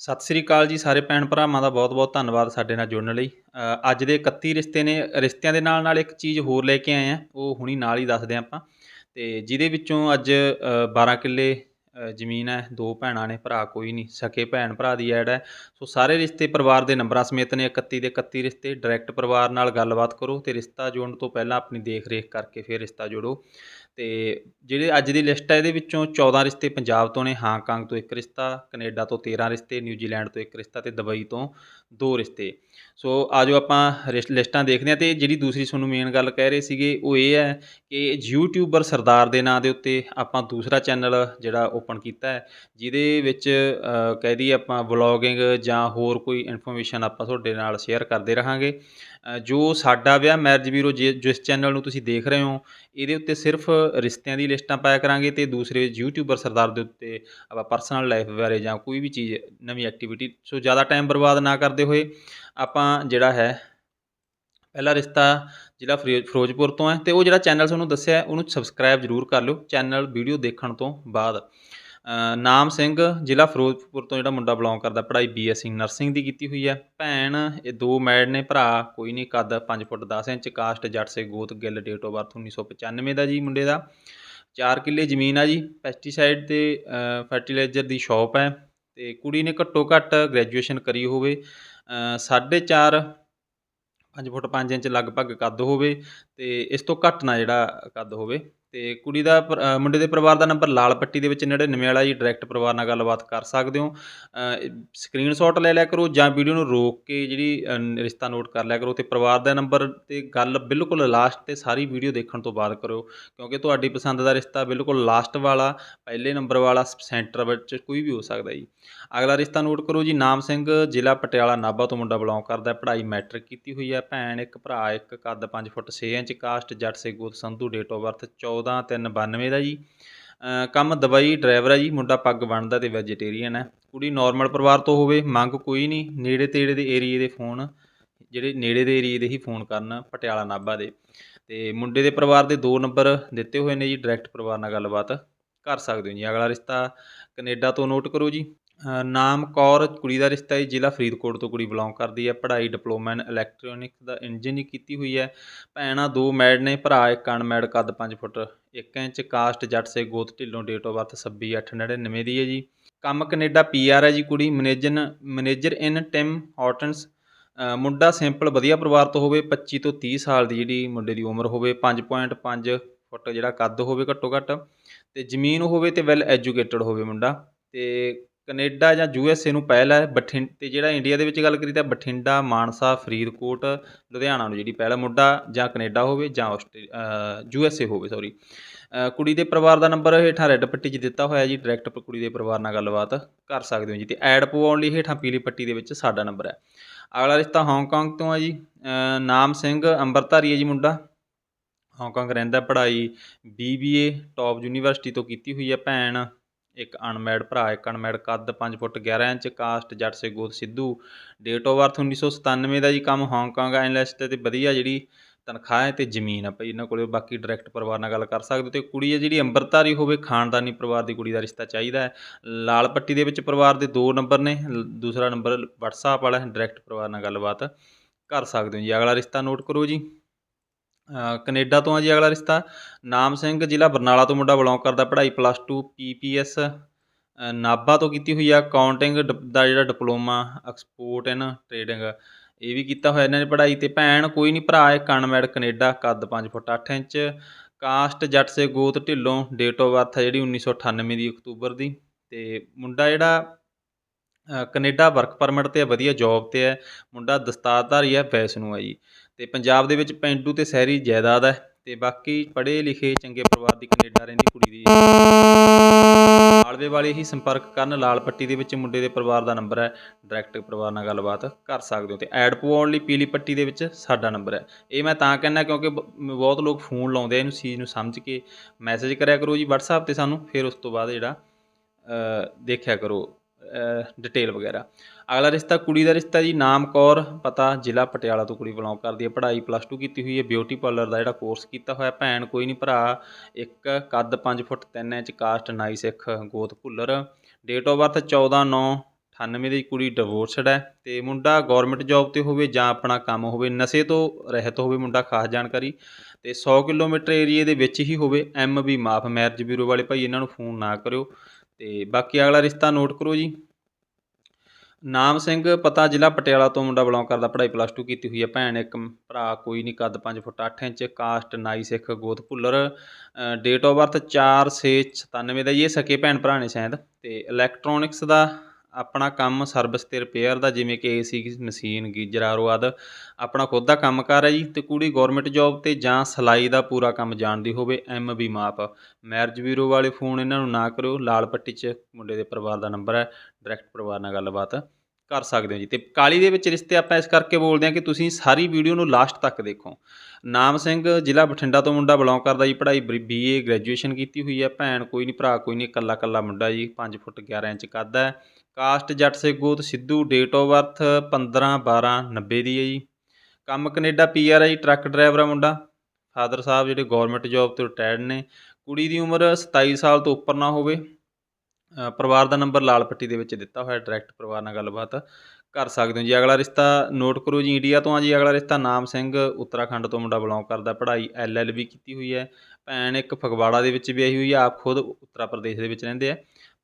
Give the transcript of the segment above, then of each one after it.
ਸਤਿ ਸ੍ਰੀ ਅਕਾਲ ਜੀ ਸਾਰੇ ਭੈਣ ਭਰਾਵਾਂ ਦਾ ਬਹੁਤ-ਬਹੁਤ ਧੰਨਵਾਦ ਸਾਡੇ ਨਾਲ ਜੁੜਨ ਲਈ। ਅੱਜ ਦੇ 31 ਰਿਸ਼ਤੇ ਨੇ ਰਿਸ਼ਤਿਆਂ ਦੇ ਨਾਲ ਨਾਲ ਇੱਕ ਚੀਜ਼ ਹੋਰ ਲੈ ਕੇ ਆਏ ਆ ਉਹ ਹੁਣੀ ਨਾਲ ਹੀ ਦੱਸਦੇ ਹਾਂ ਆਪਾਂ। ਤੇ ਜਿਹਦੇ ਵਿੱਚੋਂ ਅੱਜ ਅ, 12 ਕਿੱਲੇ ਜ਼ਮੀਨ ਹੈ ਦੋ ਭੈਣਾਂ ਨੇ ਭਰਾ ਕੋਈ ਨਹੀਂ ਸਕੇ ਭੈਣ ਭਰਾ ਦੀ ਐਡ ਹੈ। ਸੋ ਸਾਰੇ ਰਿਸ਼ਤੇ ਪਰਿਵਾਰ ਦੇ ਨੰਬਰਾਂ ਸਮੇਤ ਨੇ 31 ਦੇ 31 ਰਿਸ਼ਤੇ ਡਾਇਰੈਕਟ ਪਰਿਵਾਰ ਨਾਲ ਗੱਲਬਾਤ ਕਰੋ ਤੇ ਰਿਸ਼ਤਾ ਜੋੜਨ ਤੋਂ ਪਹਿਲਾਂ ਆਪਣੀ ਦੇਖ ਰੇਖ ਕਰਕੇ ਫਿਰ ਰਿਸ਼ਤਾ ਜੋੜੋ। ਅਤੇ ਜਿਹੜੇ ਅੱਜ ਦੀ ਲਿਸਟ ਹੈ ਇਹਦੇ ਵਿੱਚੋਂ 14 ਰਿਸ਼ਤੇ ਪੰਜਾਬ ਤੋਂ ਨੇ ਹਾਂਗਕਾਂਗ ਤੋਂ ਇੱਕ ਰਿਸ਼ਤਾ, ਕਨੇਡਾ ਤੋਂ 13 ਰਿਸ਼ਤੇ, ਨਿਊਜ਼ੀਲੈਂਡ ਤੋਂ ਇੱਕ ਰਿਸ਼ਤਾ ਅਤੇ ਦੁਬਈ ਤੋਂ। ਦੋ ਰਿਸ਼ਤੇ। ਸੋ ਆਜੋ ਆਪਾਂ ਰਿਸ਼- ਲਿਸਟਾਂ ਦੇਖਦੇ ਹਾਂ ਤੇ ਜਿਹੜੀ ਦੂਸਰੀ ਤੁਹਾਨੂੰ ਮੇਨ ਗੱਲ ਕਹਿ ਰਹੇ ਸੀਗੇ ਉਹ ਇਹ ਹੈ ਕਿ ਯੂਟਿਊਬਰ ਸਰਦਾਰ ਦੇ ਨਾਂ ਦੇ ਉੱਤੇ ਆਪਾਂ ਦੂਸਰਾ ਚੈਨਲ ਜਿਹੜਾ ਓਪਨ ਕੀਤਾ ਹੈ ਜਿਹਦੇ ਵਿੱਚ ਅ, ਕਹਿ ਦਈਏ ਆਪਾਂ ਵਲੌਗਿੰਗ ਜਾਂ ਹੋਰ ਕੋਈ ਇਨਫੋਰਮੇਸ਼ਨ ਆਪਾਂ ਤੁਹਾਡੇ ਨਾਲ ਸ਼ੇਅਰ ਕਰਦੇ ਰਹਾਂਗੇ। ਅ, ਜੋ ਸਾਡਾ ਵਿਆਹ ਮੈਰਿਜ ਵੀਰੋ ਜੇ ਜਿਸ ਚੈਨਲ ਨੂੰ ਤੁਸੀਂ ਦੇਖ ਰਹੇ ਹੋ ਇਹਦੇ ਉੱਤੇ ਸਿਰਫ ਰਿਸ਼ਤਿਆਂ ਦੀ ਲਿਸਟਾਂ ਪਾਇਆ ਕਰਾਂਗੇ ਤੇ ਦੂਸਰੇ ਯੂਟਿਊਬਰ ਸਰਦਾਰ ਦੇ ਉੱਤੇ ਆਪਾਂ ਪਰਸਨਲ ਲਾਈਫ ਬਾਰੇ ਜਾਂ ਕੋਈ ਵੀ ਚੀਜ਼ ਨਵੀਂ ਐਕਟੀਵਿਟੀ ਸੋ ਜ਼ਿਆਦਾ ਟਾਈਮ ਬਰਬਾਦ ਨਾ ਕਰਦੇ ਹੋਏ ਆਪਾਂ ਜਿਹੜਾ ਹੈ, ਪਹਿਲਾ ਰਿਸ਼ਤਾ ਜ਼ਿਲ੍ਹਾ ਫਰੀ- ਫਿਰੋਜ਼ਪੁਰ ਤੋਂ ਹੈ ਤੇ ਉਹ ਜਿਹੜਾ ਚੈਨਲ ਤੁਹਾਨੂੰ ਦੱਸਿਆ ਉਹਨੂੰ ਸਬਸਕ੍ਰਾਈਬ ਜ਼ਰੂਰ ਕਰ ਲਿਓ ਚੈਨਲ ਵੀਡੀਓ ਦੇਖਣ ਤੋਂ ਬਾਅਦ। ਨਾਮ ਸਿੰਘ ਜ਼ਿਲ੍ਹਾ ਫਿਰੋਜ਼ਪੁਰ ਤੋਂ ਜਿਹੜਾ ਮੁੰਡਾ ਬਿਲੋਂਗ ਕਰਦਾ, ਪੜ੍ਹਾਈ ਬੀਐਸਸੀ ਨਰਸਿੰਗ ਦੀ ਕੀਤੀ ਹੋਈ ਹੈ। ਭੈਣ ਇਹ ਦੋ ਮੈਡ ਨੇ, ਭਰਾ ਕੋਈ ਨਹੀਂ, ਕੱਦ 5 ਫੁੱਟ 10 ਇੰਚ, ਕਾਸਟ ਜੱਟ ਸੇ ਗੋਤ, ਗਿੱਲ ਡੇਟ ਆਫ ਬਰਥ 1995 ਦਾ ਜੀ ਮੁੰਡੇ ਦਾ। 4 ਕਿੱਲੇ ਜ਼ਮੀਨ ਆ ਜੀ ਪੈਸਟੀਸਾਈਡ ਤੇ ਫਰਟੀਲਾਈਜ਼ਰ ਦੀ ਸ਼ਾਪ ਹੈ। ਅਤੇ ਕੁੜੀ ਨੇ ਘੱਟੋ ਘੱਟ ਗ੍ਰੈਜੂਏਸ਼ਨ ਕਰੀ ਹੋਵੇ ਸਾਢੇ ਚਾਰ ਪੰਜ ਫੁੱਟ ਪੰਜ ਇੰਚ ਲਗਭਗ ਕੱਦ ਹੋਵੇ ਅਤੇ ਇਸ ਤੋਂ ਘੱਟ ਨਾ ਜਿਹੜਾ ਕੱਦ ਹੋਵੇ। ਅਤੇ ਕੁੜੀ ਦਾ ਪਰ- ਮੁੰਡੇ ਦੇ ਪਰਿਵਾਰ ਦਾ ਨੰਬਰ ਲਾਲ ਪੱਟੀ ਦੇ ਵਿੱਚ 99 ਵਾਲਾ ਜੀ ਡਾਇਰੈਕਟ ਪਰਿਵਾਰ ਨਾਲ ਗੱਲਬਾਤ ਕਰ ਸਕਦੇ ਹੋ। ਸਕਰੀਨਸ਼ਾਟ ਲੈ ਲਿਆ ਕਰੋ ਜਾਂ ਵੀਡੀਓ ਨੂੰ ਰੋਕ ਕੇ ਜਿਹੜੀ ਰਿਸ਼ਤਾ ਨੋਟ ਕਰ ਲਿਆ ਕਰੋ ਅਤੇ ਪਰਿਵਾਰ ਦਾ ਨੰਬਰ ਤੇ ਗੱਲ ਬਿਲਕੁਲ ਲਾਸਟ ਤੇ ਸਾਰੀ ਵੀਡੀਓ ਦੇਖਣ ਤੋਂ ਬਾਅਦ ਕਰੋ ਕਿਉਂਕਿ ਤੁਹਾਡੀ ਪਸੰਦ ਦਾ ਰਿਸ਼ਤਾ ਬਿਲਕੁਲ ਲਾਸਟ ਵਾਲਾ, ਪਹਿਲੇ ਨੰਬਰ ਵਾਲਾ ਸੈਂਟਰ ਵਿੱਚ ਕੋਈ ਵੀ ਹੋ ਸਕਦਾ ਜੀ। ਅਗਲਾ ਰਿਸ਼ਤਾ ਨੋਟ ਕਰੋ ਜੀ, ਨਾਮ ਸਿੰਘ, ਜ਼ਿਲ੍ਹਾ ਪਟਿਆਲਾ, ਨਾਭਾ ਤੋਂ ਮੁੰਡਾ ਬਿਲੋਂਗ ਕਰਦਾ ਪੜ੍ਹਾਈ ਮੈਟ੍ਰਿਕ ਕੀਤੀ ਹੋਈ ਹੈ। ਭੈਣ, ਇੱਕ ਭਰਾ, ਇੱਕ ਕੱਦ 5 ਫੁੱਟ 6 ਇੰਚ ਕਾਸਟ ਜੱਟ ਸੇ ਗੋਤ ਸੰਧੂ ਡੇਟ ਆਫ ਬਰਥ 14 3 92 ਦਾ ਜੀ। ਅ, ਕੰਮ ਦਵਾਈ ਡਰਾਈਵਰ ਹੈ ਜੀ ਮੁੰਡਾ ਪੱਗ ਬਣਦਾ ਤੇ ਵੈਜੀਟੇਰੀਅਨ ਹੈ ਕੁੜੀ ਨਾਰਮਲ ਪਰਿਵਾਰ ਤੋਂ ਹੋਵੇ ਮੰਗ ਕੋਈ ਨਹੀਂ ਨੇੜੇ ਤੇੜੇ ਦੇ ਏਰੀਏ ਦੇ ਫੋਨ ਜਿਹੜੇ ਨੇੜੇ ਦੇ ਏਰੀਏ ਦੇ ਹੀ ਫੋਨ ਕਰਨ ਪਟਿਆਲਾ ਨਾਭਾ ਦੇ। ਤੇ ਮੁੰਡੇ ਦੇ ਪਰਿਵਾਰ ਦੇ ਦੋ ਨੰਬਰ ਦਿੱਤੇ ਹੋਏ ਨੇ ਜੀ ਡਾਇਰੈਕਟ ਪਰਿਵਾਰ ਨਾਲ ਗੱਲਬਾਤ ਕਰ ਸਕਦੇ ਹੋ ਜੀ। ਅਗਲਾ ਰਿਸ਼ਤਾ ਕੈਨੇਡਾ ਤੋਂ ਨੋਟ ਕਰੋ ਜੀ। ਨਾਮ ਕੌਰ, ਕੁੜੀ ਦਾ ਰਿਸ਼ਤਾ ਜੀ ਜ਼ਿਲ੍ਹਾ ਫਰੀਦਕੋਟ ਤੋਂ ਕੁੜੀ ਬਿਲੋਂਗ ਕਰਦੀ ਹੈ। ਪੜ੍ਹਾਈ ਡਿਪਲੋਮਾ ਇਨ ਇਲੈਕਟ੍ਰੋਨਿਕ ਦਾ ਇੰਜੀਨੀਅਰਿੰਗ ਕੀਤੀ ਹੋਈ ਹੈ। ਭੈਣਾਂ ਦੋ ਮੈਡ ਨੇ, ਭਰਾ ਇੱਕ ਅਨਮੈਡ ਕੱਦ 5 ਫੁੱਟ। 1 ਇੰਚ ਕਾਸਟ, ਜੱਟ ਸੇ ਗੋਤ, ਢਿੱਲੋਂ ਡੇਟ ਆਫ ਬਰਥ 26/8/99 ਦੀ ਹੈ ਜੀ। ਕੰਮ ਕੈਨੇਡਾ ਪੀਆਰ ਹੈ ਜੀ ਕੁੜੀ। Manager manager in Tim Hortons. ਮੁੰਡਾ ਸਿੰਪਲ, ਵਧੀਆ ਪਰਿਵਾਰ ਤੋਂ ਹੋਵੇ। 25 ਤੋਂ 30 ਸਾਲ ਦੀ ਜਿਹੜੀ ਮੁੰਡੇ ਦੀ ਉਮਰ ਹੋਵੇ। 5.5 ਫੁੱਟ ਜਿਹੜਾ ਕੱਦ ਹੋਵੇ ਘੱਟੋ ਘੱਟ। ਤੇ ਜ਼ਮੀਨ ਹੋਵੇ ਤੇ ਵੈਲ ਐਜੂਕੇਟਡ ਹੋਵੇ ਮੁੰਡਾ। ਤੇ ਕਨੇਡਾ ਜਾਂ ਯੂ ਐੱਸ ਏ ਨੂੰ ਪਹਿਲ ਹੈ, ਬਠਿੰ ਅਤੇ ਜਿਹੜਾ ਇੰਡੀਆ ਦੇ ਵਿੱਚ ਗੱਲ ਕਰੀ ਤਾਂ ਬਠਿੰਡਾ, ਮਾਨਸਾ, ਫਰੀਦਕੋਟ, ਲੁਧਿਆਣਾ ਨੂੰ ਜਿਹੜੀ ਪਹਿਲ ਹੈ ਮੁੰਡਾ ਜਾਂ ਕਨੇਡਾ ਹੋਵੇ ਜਾਂ ਆਸਟ੍ਰੇ ਯੂ ਆਸਟ੍ਰੇਲੀਆ ਏ ਹੋਵੇ ਸੌਰੀ ਕੁੜੀ ਦੇ ਪਰਿਵਾਰ ਦਾ ਨੰਬਰ ਹੇਠਾਂ ਰੈੱਡ ਪੱਟੀ 'ਚ ਦਿੱਤਾ ਹੋਇਆ ਜੀ ਡਾਇਰੈਕਟ ਕੁੜੀ ਦੇ ਪਰਿਵਾਰ ਨਾਲ ਗੱਲਬਾਤ ਕਰ ਸਕਦੇ ਹੋ ਜੀ, ਤੇ ਐਡ ਪਵਾਉਣ ਲਈ ਹੇਠਾਂ ਪੀਲੀ ਪੱਟੀ ਦੇ ਵਿੱਚ ਸਾਡਾ ਨੰਬਰ ਹੈ। ਅਗਲਾ ਰਿਸ਼ਤਾ ਹਾਂਗਕਾਂਗ ਤੋਂ ਹੈ ਜੀ ਨਾਮ ਸਿੰਘ, ਅੰਬਰਧਾਰੀ ਹੈ ਜੀ ਮੁੰਡਾ। ਹਾਂਗਕਾਂਗ ਰਹਿੰਦਾ ਪੜ੍ਹਾਈ ਬੀਬੀਏ ਟੌਪ ਯੂਨੀਵਰਸਿਟੀ ਤੋਂ ਕੀਤੀ ਹੋਈ ਹੈ ਭੈਣ। ਇੱਕ ਅਨਮੈਡ ਭਰਾ, ਇੱਕ ਅਨਮੈਡ ਕੱਦ 5 ਫੁੱਟ 11 ਇੰਚ, ਕਾਸਟ ਜੱਟ ਸੇ ਸਿੱਧੂ। ਡੇਟ ਆਫ ਬਰਥ 1997 ਦਾ ਜੀ ਕੰਮ ਹਾਂਗਕਾਂਗ ਐਨਲਿਸਟ ਤੇ ਵਧੀਆ ਜਿਹੜੀ ਤਨਖਾਹ ਹੈ ਤੇ ਜ਼ਮੀਨ ਆ ਭਾਈ, ਇਹਨਾਂ ਕੋਲੇ ਬਾਕੀ ਡਾਇਰੈਕਟ ਪਰਿਵਾਰ ਨਾਲ ਗੱਲ ਕਰ ਸਕਦੇ ਹੋ ਤੇ ਕੁੜੀ ਹੈ ਜਿਹੜੀ ਅੰਬਰਧਾਰੀ ਹੋਵੇ, ਖਾਨਦਾਨੀ ਪਰਿਵਾਰ ਦੀ ਕੁੜੀ ਦਾ ਰਿਸ਼ਤਾ ਚਾਹੀਦਾ ਹੈ। ਲਾਲ ਪੱਟੀ ਦੇ ਵਿੱਚ ਪਰਿਵਾਰ ਦੇ ਦੋ ਨੰਬਰ ਨੇ ਦੂਸਰਾ ਨੰਬਰ WhatsApp ਵਾਲਾ ਹੈ ਡਾਇਰੈਕਟ ਪਰਿਵਾਰ ਨਾਲ ਗੱਲਬਾਤ ਕਰ ਸਕਦੇ ਹੋ ਜੀ। ਅਗਲਾ ਰਿਸ਼ਤਾ ਨੋਟ ਕਰੋ ਜੀ। ਕਨੇਡਾ ਤੋਂ ਆ ਜੀ ਅਗਲਾ ਰਿਸ਼ਤਾ। ਨਾਮ ਸਿੰਘ ਜ਼ਿਲ੍ਹਾ ਬਰਨਾਲਾ ਤੋਂ ਮੁੰਡਾ ਬਿਲੋਂਗ ਕਰਦਾ ਪੜ੍ਹਾਈ ਪਲੱਸ 2 ਪੀਪੀਐਸ ਨਾਭਾ ਤੋਂ ਕੀਤੀ ਹੋਈ ਆ। ਅਕਾਊਂਟਿੰਗ ਦਾ ਜਿਹੜਾ ਡਿਪਲੋਮਾ ਐਕਸਪੋਰਟ ਇਨ ਟ੍ਰੇਡਿੰਗ ਇਹ ਵੀ ਕੀਤਾ ਹੋਇਆ ਇਹਨਾਂ ਨੇ ਪੜ੍ਹਾਈ ਤੇ। ਭੈਣ ਕੋਈ ਨਹੀਂ ਭਰਾ ਹੈ ਕਨਮੈਡ ਕੈਨੇਡਾ ਕੱਦ 5 ਫੁੱਟ 8 ਇੰਚ। ਕਾਸਟ ਜੱਟ ਸੇ ਗੋਤ ਢਿੱਲੋਂ ਡੇਟ ਆਫ ਬਰਥ ਹੈ ਜਿਹੜੀ 1998 ਦੀ ਅਕਤੂਬਰ ਦੀ। ਤੇ ਮੁੰਡਾ ਜਿਹੜਾ ਅ, ਕੈਨੇਡਾ ਵਰਕ ਪਰਮਿਟ ਤੇ ਹੈ ਵਧੀਆ ਜੌਬ ਤੇ ਹੈ ਮੁੰਡਾ ਦਸਤਾਰਧਾਰੀ ਹੈ ਵੈਸ਼ਨੂ ਹੈ ਜੀ। ਅਤੇ ਪੰਜਾਬ ਦੇ ਵਿੱਚ ਪੇਂਡੂ ਅਤੇ ਸ਼ਹਿਰੀ ਜਾਇਦਾਦ ਹੈ ਅਤੇ ਬਾਕੀ ਪੜ੍ਹੇ ਲਿਖੇ ਚੰਗੇ ਪਰਿਵਾਰ ਦੀ ਕੈਨੇਡਾ ਰਹਿੰਦੀ ਕੁੜੀ ਦੀ ਮਾਲਵੇ ਵਾਲੇ ਹੀ ਸੰਪਰਕ ਕਰਨ ਲਾਲ ਪੱਟੀ ਦੇ ਵਿੱਚ ਮੁੰਡੇ ਦੇ ਪਰਿਵਾਰ ਦਾ ਨੰਬਰ ਹੈ। ਡਾਇਰੈਕਟ ਪਰਿਵਾਰ ਨਾਲ ਗੱਲਬਾਤ ਕਰ ਸਕਦੇ ਹੋ ਤੇ ਐਡ ਪਵਾਉਣ ਲਈ ਪੀਲੀ ਪੱਟੀ ਦੇ ਵਿੱਚ ਸਾਡਾ ਨੰਬਰ ਹੈ। ਇਹ ਮੈਂ ਤਾਂ ਕਹਿੰਦਾ ਕਿਉਂਕਿ ਬ- ਬਹੁਤ ਲੋਕ ਫੋਨ ਲਾਉਂਦੇ ਆ ਇਹਨੂੰ ਚੀਜ਼ ਨੂੰ ਸਮਝ ਕੇ ਮੈਸੇਜ ਕਰਿਆ ਕਰੋ ਜੀ WhatsApp ਤੇ ਸਾਨੂੰ ਫਿਰ ਉਸ ਤੋਂ ਬਾਅਦ ਜਿਹੜਾ ਅ, ਦੇਖਿਆ ਕਰੋ। ਡਿਟੇਲ ਵਗੈਰਾ। ਅਗਲਾ ਰਿਸ਼ਤਾ ਕੁੜੀ ਦਾ ਰਿਸ਼ਤਾ ਜੀ, ਨਾਮ ਕੌਰ, ਪਤਾ ਜ਼ਿਲ੍ਹਾ ਪਟਿਆਲਾ ਤੋਂ ਕੁੜੀ ਬਿਲੋਂਗ ਕਰਦੀ ਹੈ। ਪੜ੍ਹਾਈ ਪਲੱਸ 2 ਕੀਤੀ ਹੋਈ ਹੈ। ਬਿਊਟੀ ਪਾਰਲਰ ਦਾ ਜਿਹੜਾ ਕੋਰਸ ਕੀਤਾ ਹੋਇਆ ਭੈਣ, ਕੋਈ ਨਹੀਂ ਭਰਾ, ਇੱਕ ਕੱਦ 5 ਫੁੱਟ 3 ਇੰਚ ਕਾਸਟ ਨਾਈ ਸਿੱਖ, ਗੋਤ ਭੁੱਲਰ। ਡੇਟ ਆਫ ਬਰਥ 14 9 98 ਦੀ ਕੁੜੀ ਡਿਵੋਰਸਡ ਹੈ। ਤੇ ਮੁੰਡਾ ਗਵਰਨਮੈਂਟ ਜੌਬ ਤੇ ਹੋਵੇ ਜਾਂ ਆਪਣਾ ਕੰਮ ਹੋਵੇ, ਨਸ਼ੇ ਤੋਂ ਰਹਿਤ ਹੋਵੇ ਮੁੰਡਾ, ਖਾਸ ਜਾਣਕਾਰੀ। ਤੇ 100 ਕਿਲੋਮੀਟਰ ਏਰੀਏ ਦੇ ਵਿੱਚ ਹੀ ਹੋਵੇ। ਐਮ ਵੀ ਮਾਫ ਮੈਰਿਜ ਬਿਊਰੋ ਵਾਲੇ ਭਾਈ, ਇਹਨਾਂ ਨੂੰ ਫੋਨ ਨਾ ਕਰਿਓ। ਤੇ ਬਾਕੀ ਅਗਲਾ ਰਿਸ਼ਤਾ ਨੋਟ ਕਰੋ ਜੀ। ਨਾਮ ਸਿੰਘ, ਪਤਾ ਜ਼ਿਲ੍ਹਾ ਪਟਿਆਲਾ ਤੋਂ ਮੁੰਡਾ ਬਿਲੋਂਗ ਕਰਦਾ, ਪੜ੍ਹਾਈ ਪਲੱਸ 2 ਕੀਤੀ ਹੋਈ ਹੈ ਭੈਣ, ਇੱਕ ਭਰਾ, ਕੋਈ ਨਹੀਂ ਕੱਦ 5 ਫੁੱਟ 8 ਇੰਚ ਕਾਸਟ ਨਾਈ ਸਿੱਖ, ਗੋਤ ਭੁੱਲਰ ਡੇਟ ਆਫ ਬਰਥ 4/6/97 ਦਾ ਜੀ, ਇਹ ਸਕੇ ਭੈਣ ਭਰਾ ਨੇ ਸ਼ਾਇਦ। ਤੇ ਇਲੈਕਟ੍ਰੋਨਿਕਸ ਦਾ ਆਪਣਾ ਕੰਮ ਸਰਵਿਸ ਤੇ ਰਿਪੇਅਰ ਦਾ, ਜਿਵੇਂ ਕਿ ਏਸੀ ਮਸ਼ੀਨ ਗੀਜ਼ਰ ਆਰੋ ਆਦਿ, ਆਪਣਾ ਖੁਦ ਦਾ ਕੰਮਕਾਰ ਹੈ ਜੀ ਤੇ ਕੁੜੀ ਗਵਰਨਮੈਂਟ ਜੌਬ ਤੇ ਜਾਂ ਸਿਲਾਈ ਦਾ ਪੂਰਾ ਕੰਮ ਜਾਣਦੀ ਹੋਵੇ ਐਮ ਬੀ ਮਾਪ। ਮੈਰਿਜ ਬਿਊਰੋ ਵਾਲੇ ਫੋਨ ਇਹਨਾਂ ਨੂੰ ਨਾ ਕਰਿਓ, ਲਾਲ ਪੱਟੀ 'ਚ ਮੁੰਡੇ ਦੇ ਪਰਿਵਾਰ ਦਾ ਨੰਬਰ ਹੈ ਡਾਇਰੈਕਟ ਪਰਿਵਾਰ ਨਾਲ ਗੱਲਬਾਤ। ਕਰ ਸਕਦੇ ਹੋ ਜੀ। ਤੇ ਕਾਲੀ ਦੇ ਵਿੱਚ ਰਿਸ਼ਤੇ ਆਪਾਂ ਇਸ ਕਰਕੇ ਬੋਲਦੇ ਹਾਂ ਕਿ ਤੁਸੀਂ ਸਾਰੀ ਵੀਡੀਓ ਨੂੰ ਲਾਸਟ ਤੱਕ ਦੇਖੋ। ਨਾਮ ਸਿੰਘ ਜ਼ਿਲ੍ਹਾ ਬਠਿੰਡਾ ਤੋਂ ਮੁੰਡਾ ਬਿਲੋਂਗ ਕਰਦਾ ਜੀ, ਪੜ੍ਹਾਈ ਬੀਏ ਗ੍ਰੈਜੂਏਸ਼ਨ ਕੀਤੀ ਹੋਈ ਹੈ। ਭੈਣ ਕੋਈ ਨਹੀਂ ਭਰਾ ਕੋਈ ਨਹੀਂ ਇਕੱਲਾ ਇਕੱਲਾ ਮੁੰਡਾ ਜੀ 5 ਫੁੱਟ 11 ਇੰਚ ਕੱਦ ਹੈ। ਕਾਸਟ ਜੱਟ ਸੇ ਗੋਤ, ਸਿੱਧੂ ਡੇਟ ਆਫ ਬਰਥ 15 12 90 ਦੀ ਹੈ ਜੀ। ਕੰਮ ਕੈਨੇਡਾ ਪੀਆਰ ਹੈ ਜੀ, ਟਰੱਕ ਡਰਾਈਵਰ ਆ ਮੁੰਡਾ। ਫਾਦਰ ਸਾਹਿਬ ਜਿਹੜੇ ਗਵਰਨਮੈਂਟ ਜੌਬ ਤੋਂ ਰਿਟਾਇਰਡ ਨੇ। ਕੁੜੀ ਦੀ ਉਮਰ 27 ਸਾਲ ਤੋਂ ਉੱਪਰ ਨਾ ਹੋਵੇ। ਪਰਿਵਾਰ ਦਾ ਨੰਬਰ ਲਾਲ ਪੱਟੀ ਦੇ ਵਿੱਚ ਦਿੱਤਾ ਹੋਇਆ ਡਾਇਰੈਕਟ ਪਰਿਵਾਰ ਨਾਲ ਗੱਲਬਾਤ ਕਰ ਸਕਦੇ ਹੋ ਜੀ। ਅਗਲਾ ਰਿਸ਼ਤਾ ਨੋਟ ਕਰੋ ਜੀ ਇੰਡੀਆ ਤੋਂ ਆ ਜੀ। ਅਗਲਾ ਰਿਸ਼ਤਾ ਨਾਮ ਸਿੰਘ, ਉੱਤਰਾਖੰਡ ਤੋਂ ਮੁੰਡਾ ਬਿਲੋਂਗ ਕਰਦਾ। ਪੜ੍ਹਾਈ ਐਲਐਲਬੀ ਕੀਤੀ ਹੋਈ ਹੈ। ਭੈਣ ਇੱਕ ਫਗਵਾੜਾ ਦੇ ਵਿੱਚ ਵਿਆਹੀ ਹੋਈ ਹੈ। ਆਪ ਖੁਦ ਉੱਤਰਾ ਪ੍ਰਦੇਸ਼ ਦੇ ਵਿੱਚ ਰਹਿੰਦੇ ਆ।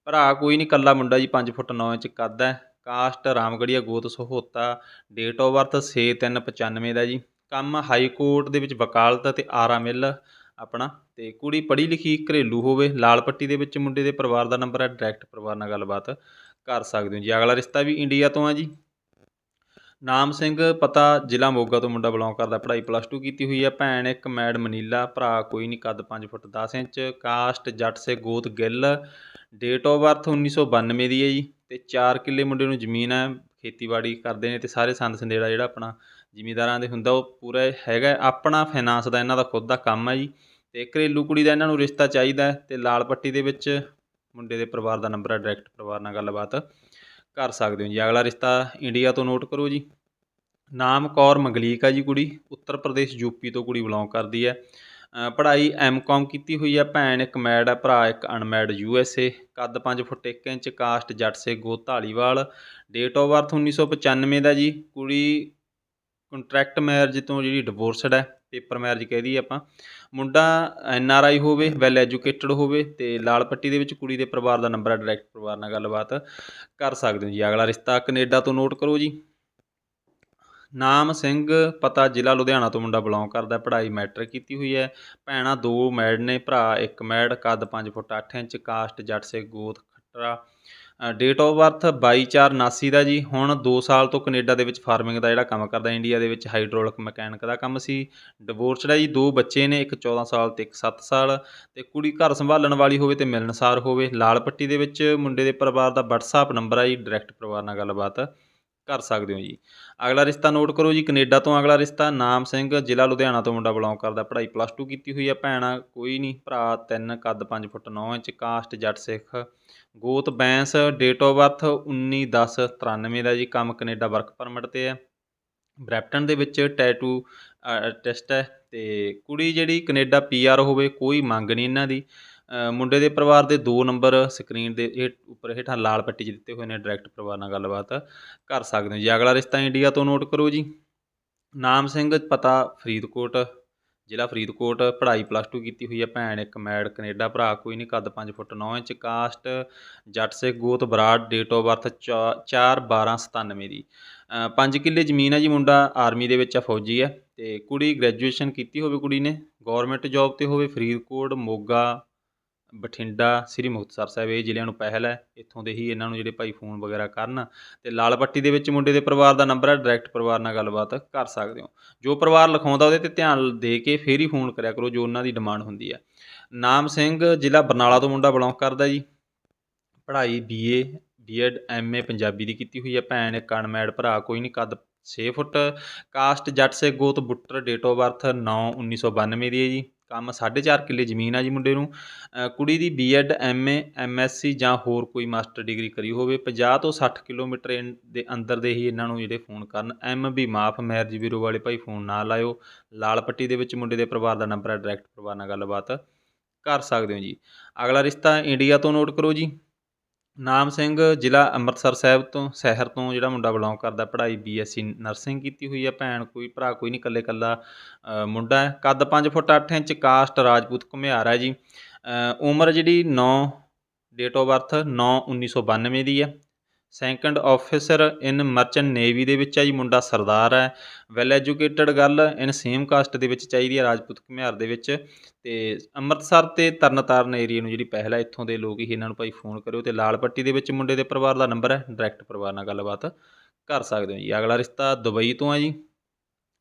ਭਰਾ ਕੋਈ ਨਹੀਂ ਕੱਲਾ ਮੁੰਡਾ ਜੀ 5 ਫੁੱਟ 9 ਇੰਚ ਕੱਦ ਹੈ। ਕਾਸਟ ਰਾਮਗੜੀਆ ਗੋਤ ਸਹੋਤਾ ਡੇਟ ਆਫ ਬਰਥ 6395 ਦਾ ਜੀ। ਕੰਮ ਹਾਈ ਕੋਰਟ ਦੇ ਵਿੱਚ ਵਕਾਲਤ ਅਤੇ ਆਰਾ ਮਿੱਲ। ਆਪਣਾ। ਅਤੇ ਕੁੜੀ ਪੜ੍ਹੀ ਲਿਖੀ ਘਰੇਲੂ ਹੋਵੇ, ਲਾਲ ਪੱਟੀ ਦੇ ਵਿੱਚ ਮੁੰਡੇ ਦੇ ਪਰਿਵਾਰ ਦਾ ਨੰਬਰ ਹੈ ਡਾਇਰੈਕਟ ਪਰਿਵਾਰ ਨਾਲ ਗੱਲਬਾਤ ਕਰ ਸਕਦੇ ਹੋ ਜੀ। ਅਗਲਾ ਰਿਸ਼ਤਾ ਵੀ ਇੰਡੀਆ ਤੋਂ ਆ ਜੀ। ਨਾਮ ਸਿੰਘ, ਪਤਾ ਜ਼ਿਲ੍ਹਾ ਮੋਗਾ ਤੋਂ ਮੁੰਡਾ ਬਿਲੋਂਗ ਕਰਦਾ। ਪੜ੍ਹਾਈ ਪਲੱਸ 2 ਕੀਤੀ ਹੋਈ ਹੈ। ਭੈਣ ਇੱਕ ਮੈਡ ਮਨੀਲਾ ਭਰਾ ਕੋਈ ਨਹੀਂ ਕੱਦ 5 ਫੁੱਟ 10 ਇੰਚ। ਕਾਸਟ ਜੱਟ ਸੇ ਗੋਤ ਗਿੱਲ। ਡੇਟ ਆਫ ਬਰਥ 1992 ਦੀ ਹੈ ਜੀ। ਤੇ 4 ਕਿੱਲੇ ਮੁੰਡੇ ਨੂੰ ਜ਼ਮੀਨ ਹੈ, ਖੇਤੀਬਾੜੀ ਕਰਦੇ ਨੇ ਤੇ ਸਾਰੇ ਸੰਦ ਸੰਦੇੜਾ ਜਿਹੜਾ ਆਪਣਾ ਜ਼ਿਮੀਂਦਾਰਾਂ ਦੇ ਹੁੰਦਾ ਉਹ ਪੂਰਾ ਹੈਗਾ ਆਪਣਾ ਫਾਈਨਾਂਸ ਦਾ ਇਹਨਾਂ ਦਾ ਖੁਦ ਦਾ ਕੰਮ ਹੈ ਜੀ। ਅਤੇ ਘਰੇਲੂ ਕੁੜੀ ਦਾ ਇਹਨਾਂ ਨੂੰ ਰਿਸ਼ਤਾ ਚਾਹੀਦਾ ਅਤੇ ਲਾਲ ਪੱਟੀ ਦੇ ਵਿੱਚ ਮੁੰਡੇ ਦੇ ਪਰਿਵਾਰ ਦਾ ਨੰਬਰ ਹੈ ਡਾਇਰੈਕਟ ਪਰਿਵਾਰ ਨਾਲ ਗੱਲਬਾਤ ਕਰ ਸਕਦੇ ਹੋ ਜੀ। ਅਗਲਾ ਰਿਸ਼ਤਾ ਇੰਡੀਆ ਤੋਂ ਨੋਟ ਕਰੋ ਜੀ। ਨਾਮ ਕੌਰ ਮੰਗਲੀਕ ਆ ਜੀ ਕੁੜੀ। ਉੱਤਰ ਪ੍ਰਦੇਸ਼ ਯੂਪੀ ਤੋਂ ਕੁੜੀ ਬਿਲੋਂਗ ਕਰਦੀ ਹੈ। ਅ, ਪੜ੍ਹਾਈ ਐਮਕਾਮ ਕੀਤੀ ਹੋਈ ਹੈ। ਭੈਣ ਇੱਕ ਮੈਡ ਹੈ ਭਰਾ ਇੱਕ ਅਨਮੈਡ ਯੂ ਐੱਸ ਏ ਕੱਦ 5 ਫੁੱਟ 1 ਇੰਚ ਕਾਸਟ ਜੱਟ ਸੇ ਗੋ ਢਾਲੀਵਾਲ ਡੇਟ ਆਫ ਬਰਥ 1995 ਦਾ ਜੀ। ਕੁੜੀ ਕੰਟਰੈਕਟ ਮੈਰਿਜ ਤੋਂ ਜਿਹੜੀ ਡਿਵੋਰਸਡ ਹੈ ਪੇਪਰ ਮੈਰਿਜ ਕਹਿ ਦਈਏ ਆਪਾਂ, ਮੁੰਡਾ ਐਨ ਆਰ ਆਈ ਹੋਵੇ ਵੈਲ ਐਜੂਕੇਟਡ ਹੋਵੇ ਤੇ ਲਾਲ ਪੱਟੀ ਦੇ ਵਿੱਚ ਕੁੜੀ ਦੇ ਪਰਿਵਾਰ ਦਾ ਨੰਬਰ ਹੈ ਡਾਇਰੈਕਟ ਪਰਿਵਾਰ ਨਾਲ ਗੱਲਬਾਤ ਕਰ ਸਕਦੇ ਹੋ ਜੀ। ਅਗਲਾ ਰਿਸ਼ਤਾ ਕੈਨੇਡਾ ਤੋਂ ਨੋਟ ਕਰੋ ਜੀ। ਨਾਮ ਸਿੰਘ, ਪਤਾ ਜ਼ਿਲ੍ਹਾ ਲੁਧਿਆਣਾ ਤੋਂ ਮੁੰਡਾ ਬਿਲੋਂਗ ਕਰਦਾ, ਪੜ੍ਹਾਈ ਮੈਟਰ ਕੀਤੀ ਹੋਈ ਹੈ। ਭੈਣਾਂ ਦੋ ਮੈਡ ਨੇ, ਭਰਾ ਇੱਕ ਮੈਡ, ਕੱਦ 5 ਫੁੱਟ 8 ਇੰਚ, ਕਾਸਟ ਜੱਟ ਸੇ ਗੋਤ ਖੱਟਰਾ। ਡੇਟ ਆਫ ਬਰਥ 22/4/79 ਦਾ ਜੀ। ਹੁਣ 2 ਸਾਲ ਤੋਂ ਕੈਨੇਡਾ ਦੇ ਵਿੱਚ ਫਾਰਮਿੰਗ ਦਾ ਜਿਹੜਾ ਕੰਮ ਕਰਦਾ ਇੰਡੀਆ ਦੇ ਵਿੱਚ ਹਾਈਡ੍ਰੋਲਿਕ ਮਕੈਨਿਕ ਦਾ ਕੰਮ ਸੀ। ਡਿਵੋਰਸਡ ਹੈ ਜੀ, ਦੋ ਬੱਚੇ ਨੇ, ਇੱਕ 14 ਸਾਲ ਤੇ ਇੱਕ 7 ਸਾਲ। ਤੇ ਕੁੜੀ ਘਰ ਸੰਭਾਲਣ ਵਾਲੀ ਹੋਵੇ ਤੇ ਮਿਲਣਸਾਰ ਹੋਵੇ। ਲਾਲ ਪੱਟੀ ਦੇ ਵਿੱਚ ਮੁੰਡੇ ਦੇ ਪਰਿਵਾਰ ਦਾ WhatsApp ਨੰਬਰ ਹੈ ਜੀ ਡਾਇਰੈਕਟ ਪਰਿਵਾਰ ਨਾਲ ਗੱਲਬਾਤ ਕਰ ਸਕਦੇ ਹੋ ਜੀ। ਅਗਲਾ ਰਿਸ਼ਤਾ ਨੋਟ ਕਰੋ ਜੀ, ਕੈਨੇਡਾ ਤੋਂ ਅਗਲਾ ਰਿਸ਼ਤਾ, ਨਾਮ ਸਿੰਘ, ਜ਼ਿਲ੍ਹਾ ਲੁਧਿਆਣਾ ਤੋਂ ਮੁੰਡਾ ਬਿਲੋਂਗ ਕਰਦਾ, ਪੜ੍ਹਾਈ ਪਲੱਸ 2 ਕੀਤੀ ਹੋਈ ਹੈ ਭੈਣਾ, ਕੋਈ ਨਹੀਂ, ਭਰਾ ਤਿੰਨ, ਕੱਦ 5 ਫੁੱਟ 9 ਇੰਚ, ਕਾਸਟ, ਜੱਟ ਸਿੱਖ। ਗੋਤ ਬੈਂਸ ਡੇਟ ਆਫ ਬਰਥ 19/10/93 ਦਾ ਜੀ, ਕੰਮ ਕੈਨੇਡਾ ਵਰਕ ਪਰਮਿਟ ਤੇ ਹੈ। ਬ੍ਰੈਪਟਨ ਦੇ ਵਿੱਚ ਟੈਟੂ ਟੈਸਟ ਹੈ ਤੇ ਕੁੜੀ ਜਿਹੜੀ ਕੈਨੇਡਾ ਪੀਆਰ ਹੋਵੇ, ਕੋਈ ਮੰਗ ਨਹੀਂ ਇਹਨਾਂ ਦੀ। ਮੁੰਡੇ ਦੇ ਪਰਿਵਾਰ ਦੇ ਦੋ ਨੰਬਰ ਸਕਰੀਨ ਦੇ ਇਹ ਉੱਪਰ ਹੇਠਾਂ ਲਾਲ ਪੱਟੀ 'ਚ ਦਿੱਤੇ ਹੋਏ ਨੇ ਡਾਇਰੈਕਟ ਪਰਿਵਾਰ ਨਾਲ ਗੱਲਬਾਤ ਕਰ ਸਕਦੇ ਹੋ ਜੀ। ਅਗਲਾ ਰਿਸ਼ਤਾ ਇੰਡੀਆ ਤੋਂ ਨੋਟ ਕਰੋ ਜੀ। ਨਾਮ ਸਿੰਘ, ਪਤਾ ਫਰੀਦਕੋਟ। ਜ਼ਿਲ੍ਹਾ ਫਰੀਦਕੋਟ ਪੜ੍ਹਾਈ ਪਲੱਸ ਟੂ ਕੀਤੀ ਹੋਈ ਹੈ ਭੈਣ, ਇੱਕ ਮੈਡ ਕੈਨੇਡਾ ਭਰਾ, ਕੋਈ ਨਹੀਂ ਕੱਦ ਪੰਜ ਫੁੱਟ ਨੌ ਇੰਚ, ਕਾਸਟ, ਜੱਟ ਸੇ ਗੋਤ ਬਰਾੜ ਡੇਟ ਆਫ ਬਰਥ 4 12 97 ਦੀ। ਪੰਜ ਕਿੱਲੇ ਜ਼ਮੀਨ ਹੈ ਜੀ ਮੁੰਡਾ ਆਰਮੀ ਦੇ ਵਿੱਚ ਆ ਫੌਜੀ ਹੈ। ਤੇ ਕੁੜੀ ਗ੍ਰੈਜੂਏਸ਼ਨ ਕੀਤੀ ਹੋਵੇ ਕੁੜੀ ਨੇ ਗਵਰਨਮੈਂਟ ਜੌਬ ਤੇ ਹੋਵੇ, ਫਰੀਦਕੋਟ, ਮੋਗਾ ਬਠਿੰਡਾ ਸ੍ਰੀ ਮੁਕਤਸਰ ਸਾਹਿਬ, ਇਹ ਜ਼ਿਲ੍ਹਿਆਂ ਨੂੰ ਪਹਿਲ ਹੈ। ਇੱਥੋਂ ਦੇ ਹੀ ਇਹਨਾਂ ਨੂੰ ਜਿਹੜੇ ਭਾਈ ਫੋਨ ਵਗੈਰਾ ਕਰਨ, ਤੇ ਲਾਲ ਪੱਟੀ ਦੇ ਵਿੱਚ ਮੁੰਡੇ ਦੇ ਪਰਿਵਾਰ ਦਾ ਨੰਬਰ ਹੈ ਡਾਇਰੈਕਟ ਪਰਿਵਾਰ ਨਾਲ ਗੱਲਬਾਤ ਕਰ ਸਕਦੇ ਹੋ। ਜੋ ਪਰਿਵਾਰ ਲਿਖਾਉਂਦਾ ਉਹਦੇ ਤੇ ਧਿਆਨ ਦੇ ਕੇ ਫੇਰ ਹੀ ਫੋਨ ਕਰਿਆ ਕਰੋ, ਜੋ ਉਹਨਾਂ ਦੀ ਡਿਮਾਂਡ ਹੁੰਦੀ ਹੈ। ਨਾਮ ਸਿੰਘ, ਜ਼ਿਲ੍ਹਾ ਬਰਨਾਲਾ ਤੋਂ ਮੁੰਡਾ ਬਿਲੋਂਗ ਕਰਦਾ ਜੀ। ਪੜ੍ਹਾਈ ਬੀਏ ਬੀਐਡ ਐਮਏ ਪੰਜਾਬੀ ਦੀ ਕੀਤੀ ਹੋਈ ਹੈ। ਭੈਣ ਇੱਕ ਅਨਮੈਡ ਭਰਾ ਕੋਈ ਨਹੀਂ, ਕੱਦ 6 ਫੁੱਟ। ਕਾਸਟ ਜੱਟ ਸੇ ਗੋਤ ਬੁੱਟਰ ਡੇਟ ਆਫ ਬਰਥ 9 1992 ਦੀ ਹੈ ਜੀ। ਕੰਮ 4.5 ਕਿੱਲੇ ਜ਼ਮੀਨ ਆ ਜੀ ਮੁੰਡੇ ਨੂੰ। ਕੁੜੀ ਦੀ ਬੀਐਡ ਐਮਏ ਐਮਐਸਸੀ ਜਾਂ ਹੋਰ ਕੋਈ ਮਾਸਟਰ ਡਿਗਰੀ ਕਰੀ ਹੋਵੇ 50 ਤੋਂ 60 ਕਿਲੋਮੀਟਰ ਦੇ ਅੰਦਰ ਦੇ ਹੀ ਇਹਨਾਂ ਨੂੰ ਜਿਹੜੇ ਫੋਨ ਕਰਨ। ਐਮ ਵੀ ਮਾਫ ਮੈਰਿਜ ਬਿਊਰੋ ਵਾਲੇ ਭਾਈ ਫੋਨ ਨਾ ਲਾਇਓ। ਲਾਲ ਪੱਟੀ ਦੇ ਵਿੱਚ ਮੁੰਡੇ ਦੇ ਪਰਿਵਾਰ ਦਾ ਨੰਬਰ ਹੈ ਡਾਇਰੈਕਟ ਪਰਿਵਾਰ ਨਾਲ ਗੱਲਬਾਤ ਕਰ ਸਕਦੇ ਹੋ ਜੀ। ਅਗਲਾ ਰਿਸ਼ਤਾ ਇੰਡੀਆ ਤੋਂ ਨੋਟ ਕਰੋ ਜੀ। ਨਾਮ ਸਿੰਘ, ਜ਼ਿਲ੍ਹਾ ਅੰਮ੍ਰਿਤਸਰ ਸਾਹਿਬ ਤੋਂ, ਸ਼ਹਿਰ ਤੋਂ ਜਿਹੜਾ ਮੁੰਡਾ ਬਿਲੋਂਗ ਕਰਦਾ, ਪੜ੍ਹਾਈ ਬੀਐਸਸੀ ਨਰਸਿੰਗ ਕੀਤੀ ਹੋਈ ਹੈ ਭੈਣ, ਕੋਈ ਭਰਾ ਕੋਈ ਨਹੀਂ, ਇਕੱਲੇ ਇਕੱਲਾ ਮੁੰਡਾ ਹੈ। ਕੱਦ 5 ਫੁੱਟ 8 ਇੰਚ, ਕਾਸਟ ਰਾਜਪੂਤ ਘੁਮਿਆਰ ਹੈ ਜੀ। ਉਮਰ ਜਿਹੜੀ 9 ਡੇਟ ਆਫ ਬਰਥ 9 1992 ਦੀ ਹੈ second officer in merchant navy ਦੇ ਵਿੱਚ ਹੈ ਜੀ, ਮੁੰਡਾ ਸਰਦਾਰ ਹੈ। ਵੈਲ ਐਜੂਕੇਟਡ ਗੱਲ ਇਨ ਸੇਮ ਕਾਸਟ ਦੇ ਵਿੱਚ ਚਾਹੀਦੀ ਹੈ, ਰਾਜਪੂਤ ਘੁਮਿਆਰ ਦੇ ਵਿੱਚ। ਤੇ ਅੰਮ੍ਰਿਤਸਰ ਤੇ ਤਰਨਤਾਰਨ ਏਰੀਆ ਨੂੰ ਜਿਹੜੀ ਪਹਿਲ ਹੈ, ਇੱਥੋਂ ਦੇ ਲੋਕ ਹੀ ਇਹਨਾਂ ਨੂੰ ਭਾਈ ਫੋਨ ਕਰਿਓ ਤੇ ਲਾਲ ਪੱਟੀ ਦੇ ਵਿੱਚ ਮੁੰਡੇ ਦੇ ਪਰਿਵਾਰ ਦਾ ਨੰਬਰ ਹੈ ਡਾਇਰੈਕਟ ਪਰਿਵਾਰ ਨਾਲ ਗੱਲਬਾਤ ਕਰ ਸਕਦੇ ਹੋ ਜੀ। ਅਗਲਾ ਰਿਸ਼ਤਾ ਦੁਬਈ ਤੋਂ ਆ ਜੀ।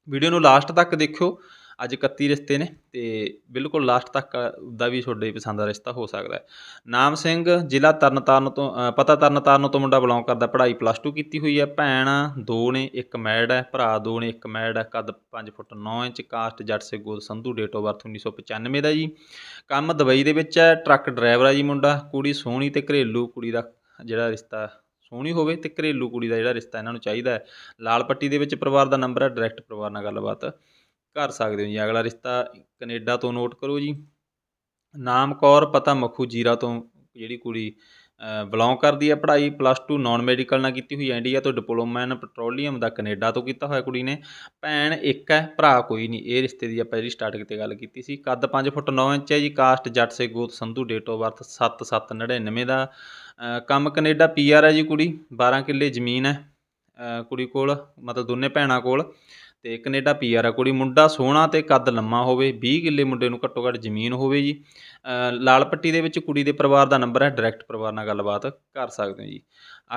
ਵੀਡੀਓ ਨੂੰ ਲਾਸਟ ਤੱਕ ਦੇਖਿਓ। ਅੱਜ 31 ਰਿਸ਼ਤੇ ਨੇ ਤੇ ਬਿਲਕੁਲ ਲਾਸਟ ਤੱਕ ਦਾ ਵੀ ਤੁਹਾਡੇ ਪਸੰਦ ਦਾ ਰਿਸ਼ਤਾ ਹੋ ਸਕਦਾ ਹੈ। ਨਾਮ ਸਿੰਘ ਜ਼ਿਲ੍ਹਾ ਤਰਨਤਾਰਨ ਤੋਂ ਅ, ਪਤਾ ਤਰਨਤਾਰਨ ਤੋਂ ਮੁੰਡਾ ਬਿਲੋਂਗ ਕਰਦਾ ਪੜ੍ਹਾਈ ਪਲੱਸ 2 ਕੀਤੀ ਹੋਈ ਹੈ। ਭੈਣ ਦੋ ਨੇ ਇੱਕ ਮੈਡ ਹੈ ਭਰਾ ਦੋ ਨੇ ਇੱਕ ਮੈਡ ਹੈ ਕੱਦ 5 ਫੁੱਟ 9 ਇੰਚ ਕਾਸਟ ਜੱਟ ਸੇ ਗੋਦ ਸੰਧੂ ਡੇਟ ਆਫ ਬਰਥ 1995 ਦਾ ਜੀ। ਕੰਮ ਦੁਬਈ ਦੇ ਵਿੱਚ ਹੈ ਟਰੱਕ ਡਰਾਈਵਰ ਹੈ ਜੀ ਮੁੰਡਾ ਕੁੜੀ ਸੋਹਣੀ ਤੇ ਘਰੇਲੂ ਕੁੜੀ ਦਾ ਜਿਹੜਾ ਰਿਸ਼ਤਾ ਸੋਹਣੀ ਹੋਵੇ ਤੇ ਘਰੇਲੂ ਕੁੜੀ ਦਾ ਜਿਹੜਾ ਰਿਸ਼ਤਾ ਇਹਨਾਂ ਨੂੰ ਚਾਹੀਦਾ ਹੈ। ਲਾਲ ਪੱਟੀ ਦੇ ਵਿੱਚ ਪਰਿਵਾਰ ਦਾ ਨੰਬਰ ਹੈ ਡਾਇਰੈਕਟ ਪਰਿਵਾਰ ਨਾਲ ਗੱਲਬਾਤ। ਕਰ ਸਕਦੇ ਹੋ ਜੀ। ਅਗਲਾ ਰਿਸ਼ਤਾ ਕੈਨੇਡਾ ਤੋਂ ਨੋਟ ਕਰੋ ਜੀ। ਨਾਮ ਕੌਰ ਪਤਾ ਮੱਖੂ ਜੀਰਾ ਤੋਂ ਜਿਹੜੀ ਕੁੜੀ ਬਿਲੋਂਗ ਕਰਦੀ ਹੈ ਪੜ੍ਹਾਈ। ਪਲੱਸ 2 ਨਾਨ ਮੈਡੀਕਲ ਨਾਲ ਕੀਤੀ ਹੋਈ ਹੈ। ਇੰਡੀਆ ਤੋਂ ਡਿਪਲੋਮਾ ਇਨ ਪੈਟਰੋਲੀਅਮ ਦਾ ਕੈਨੇਡਾ ਤੋਂ ਕੀਤਾ ਹੋਇਆ ਕੁੜੀ ਨੇ। ਭੈਣ ਇੱਕ ਹੈ ਭਰਾ ਕੋਈ ਨਹੀਂ। ਇਹ ਰਿਸ਼ਤੇ ਦੀ ਆਪਾਂ ਜਿਹੜੀ ਸਟਾਰਟਿੰਗ ਤੇ ਗੱਲ ਕੀਤੀ ਸੀ। ਕੱਦ 5 ਫੁੱਟ 9 ਇੰਚ ਹੈ ਜੀ। ਕਾਸਟ ਜੱਟ ਸੇ ਗੋਤ ਸੰਧੂ ਡੇਟ ਆਫ ਬਰਥ 7799 ਦਾ। ਅ, ਕੰਮ ਕੈਨੇਡਾ ਪੀਆਰ ਹੈ ਜੀ ਕੁੜੀ। 12 ਕਿੱਲੇ ਜ਼ਮੀਨ ਹੈ ਕੁੜੀ ਕੋਲ ਮਤਲਬ ਦੋਨੇ ਭੈਣਾਂ ਕੋਲ। ਤੇ ਕੈਨੇਡਾ ਪੀਆਰ ਆ ਕੁੜੀ, ਮੁੰਡਾ ਸੋਹਣਾ ਤੇ ਕੱਦ ਲੰਮਾ ਹੋਵੇ 20 ਕਿੱਲੇ ਮੁੰਡੇ ਨੂੰ ਘੱਟੋ ਘੱਟ ਜ਼ਮੀਨ ਹੋਵੇ ਜੀ। ਲਾਲ ਪੱਟੀ ਦੇ ਵਿੱਚ ਕੁੜੀ ਦੇ ਪਰਿਵਾਰ ਦਾ ਨੰਬਰ ਹੈ, ਡਾਇਰੈਕਟ ਪਰਿਵਾਰ ਨਾਲ ਗੱਲਬਾਤ ਕਰ ਸਕਦੇ ਹੋ ਜੀ।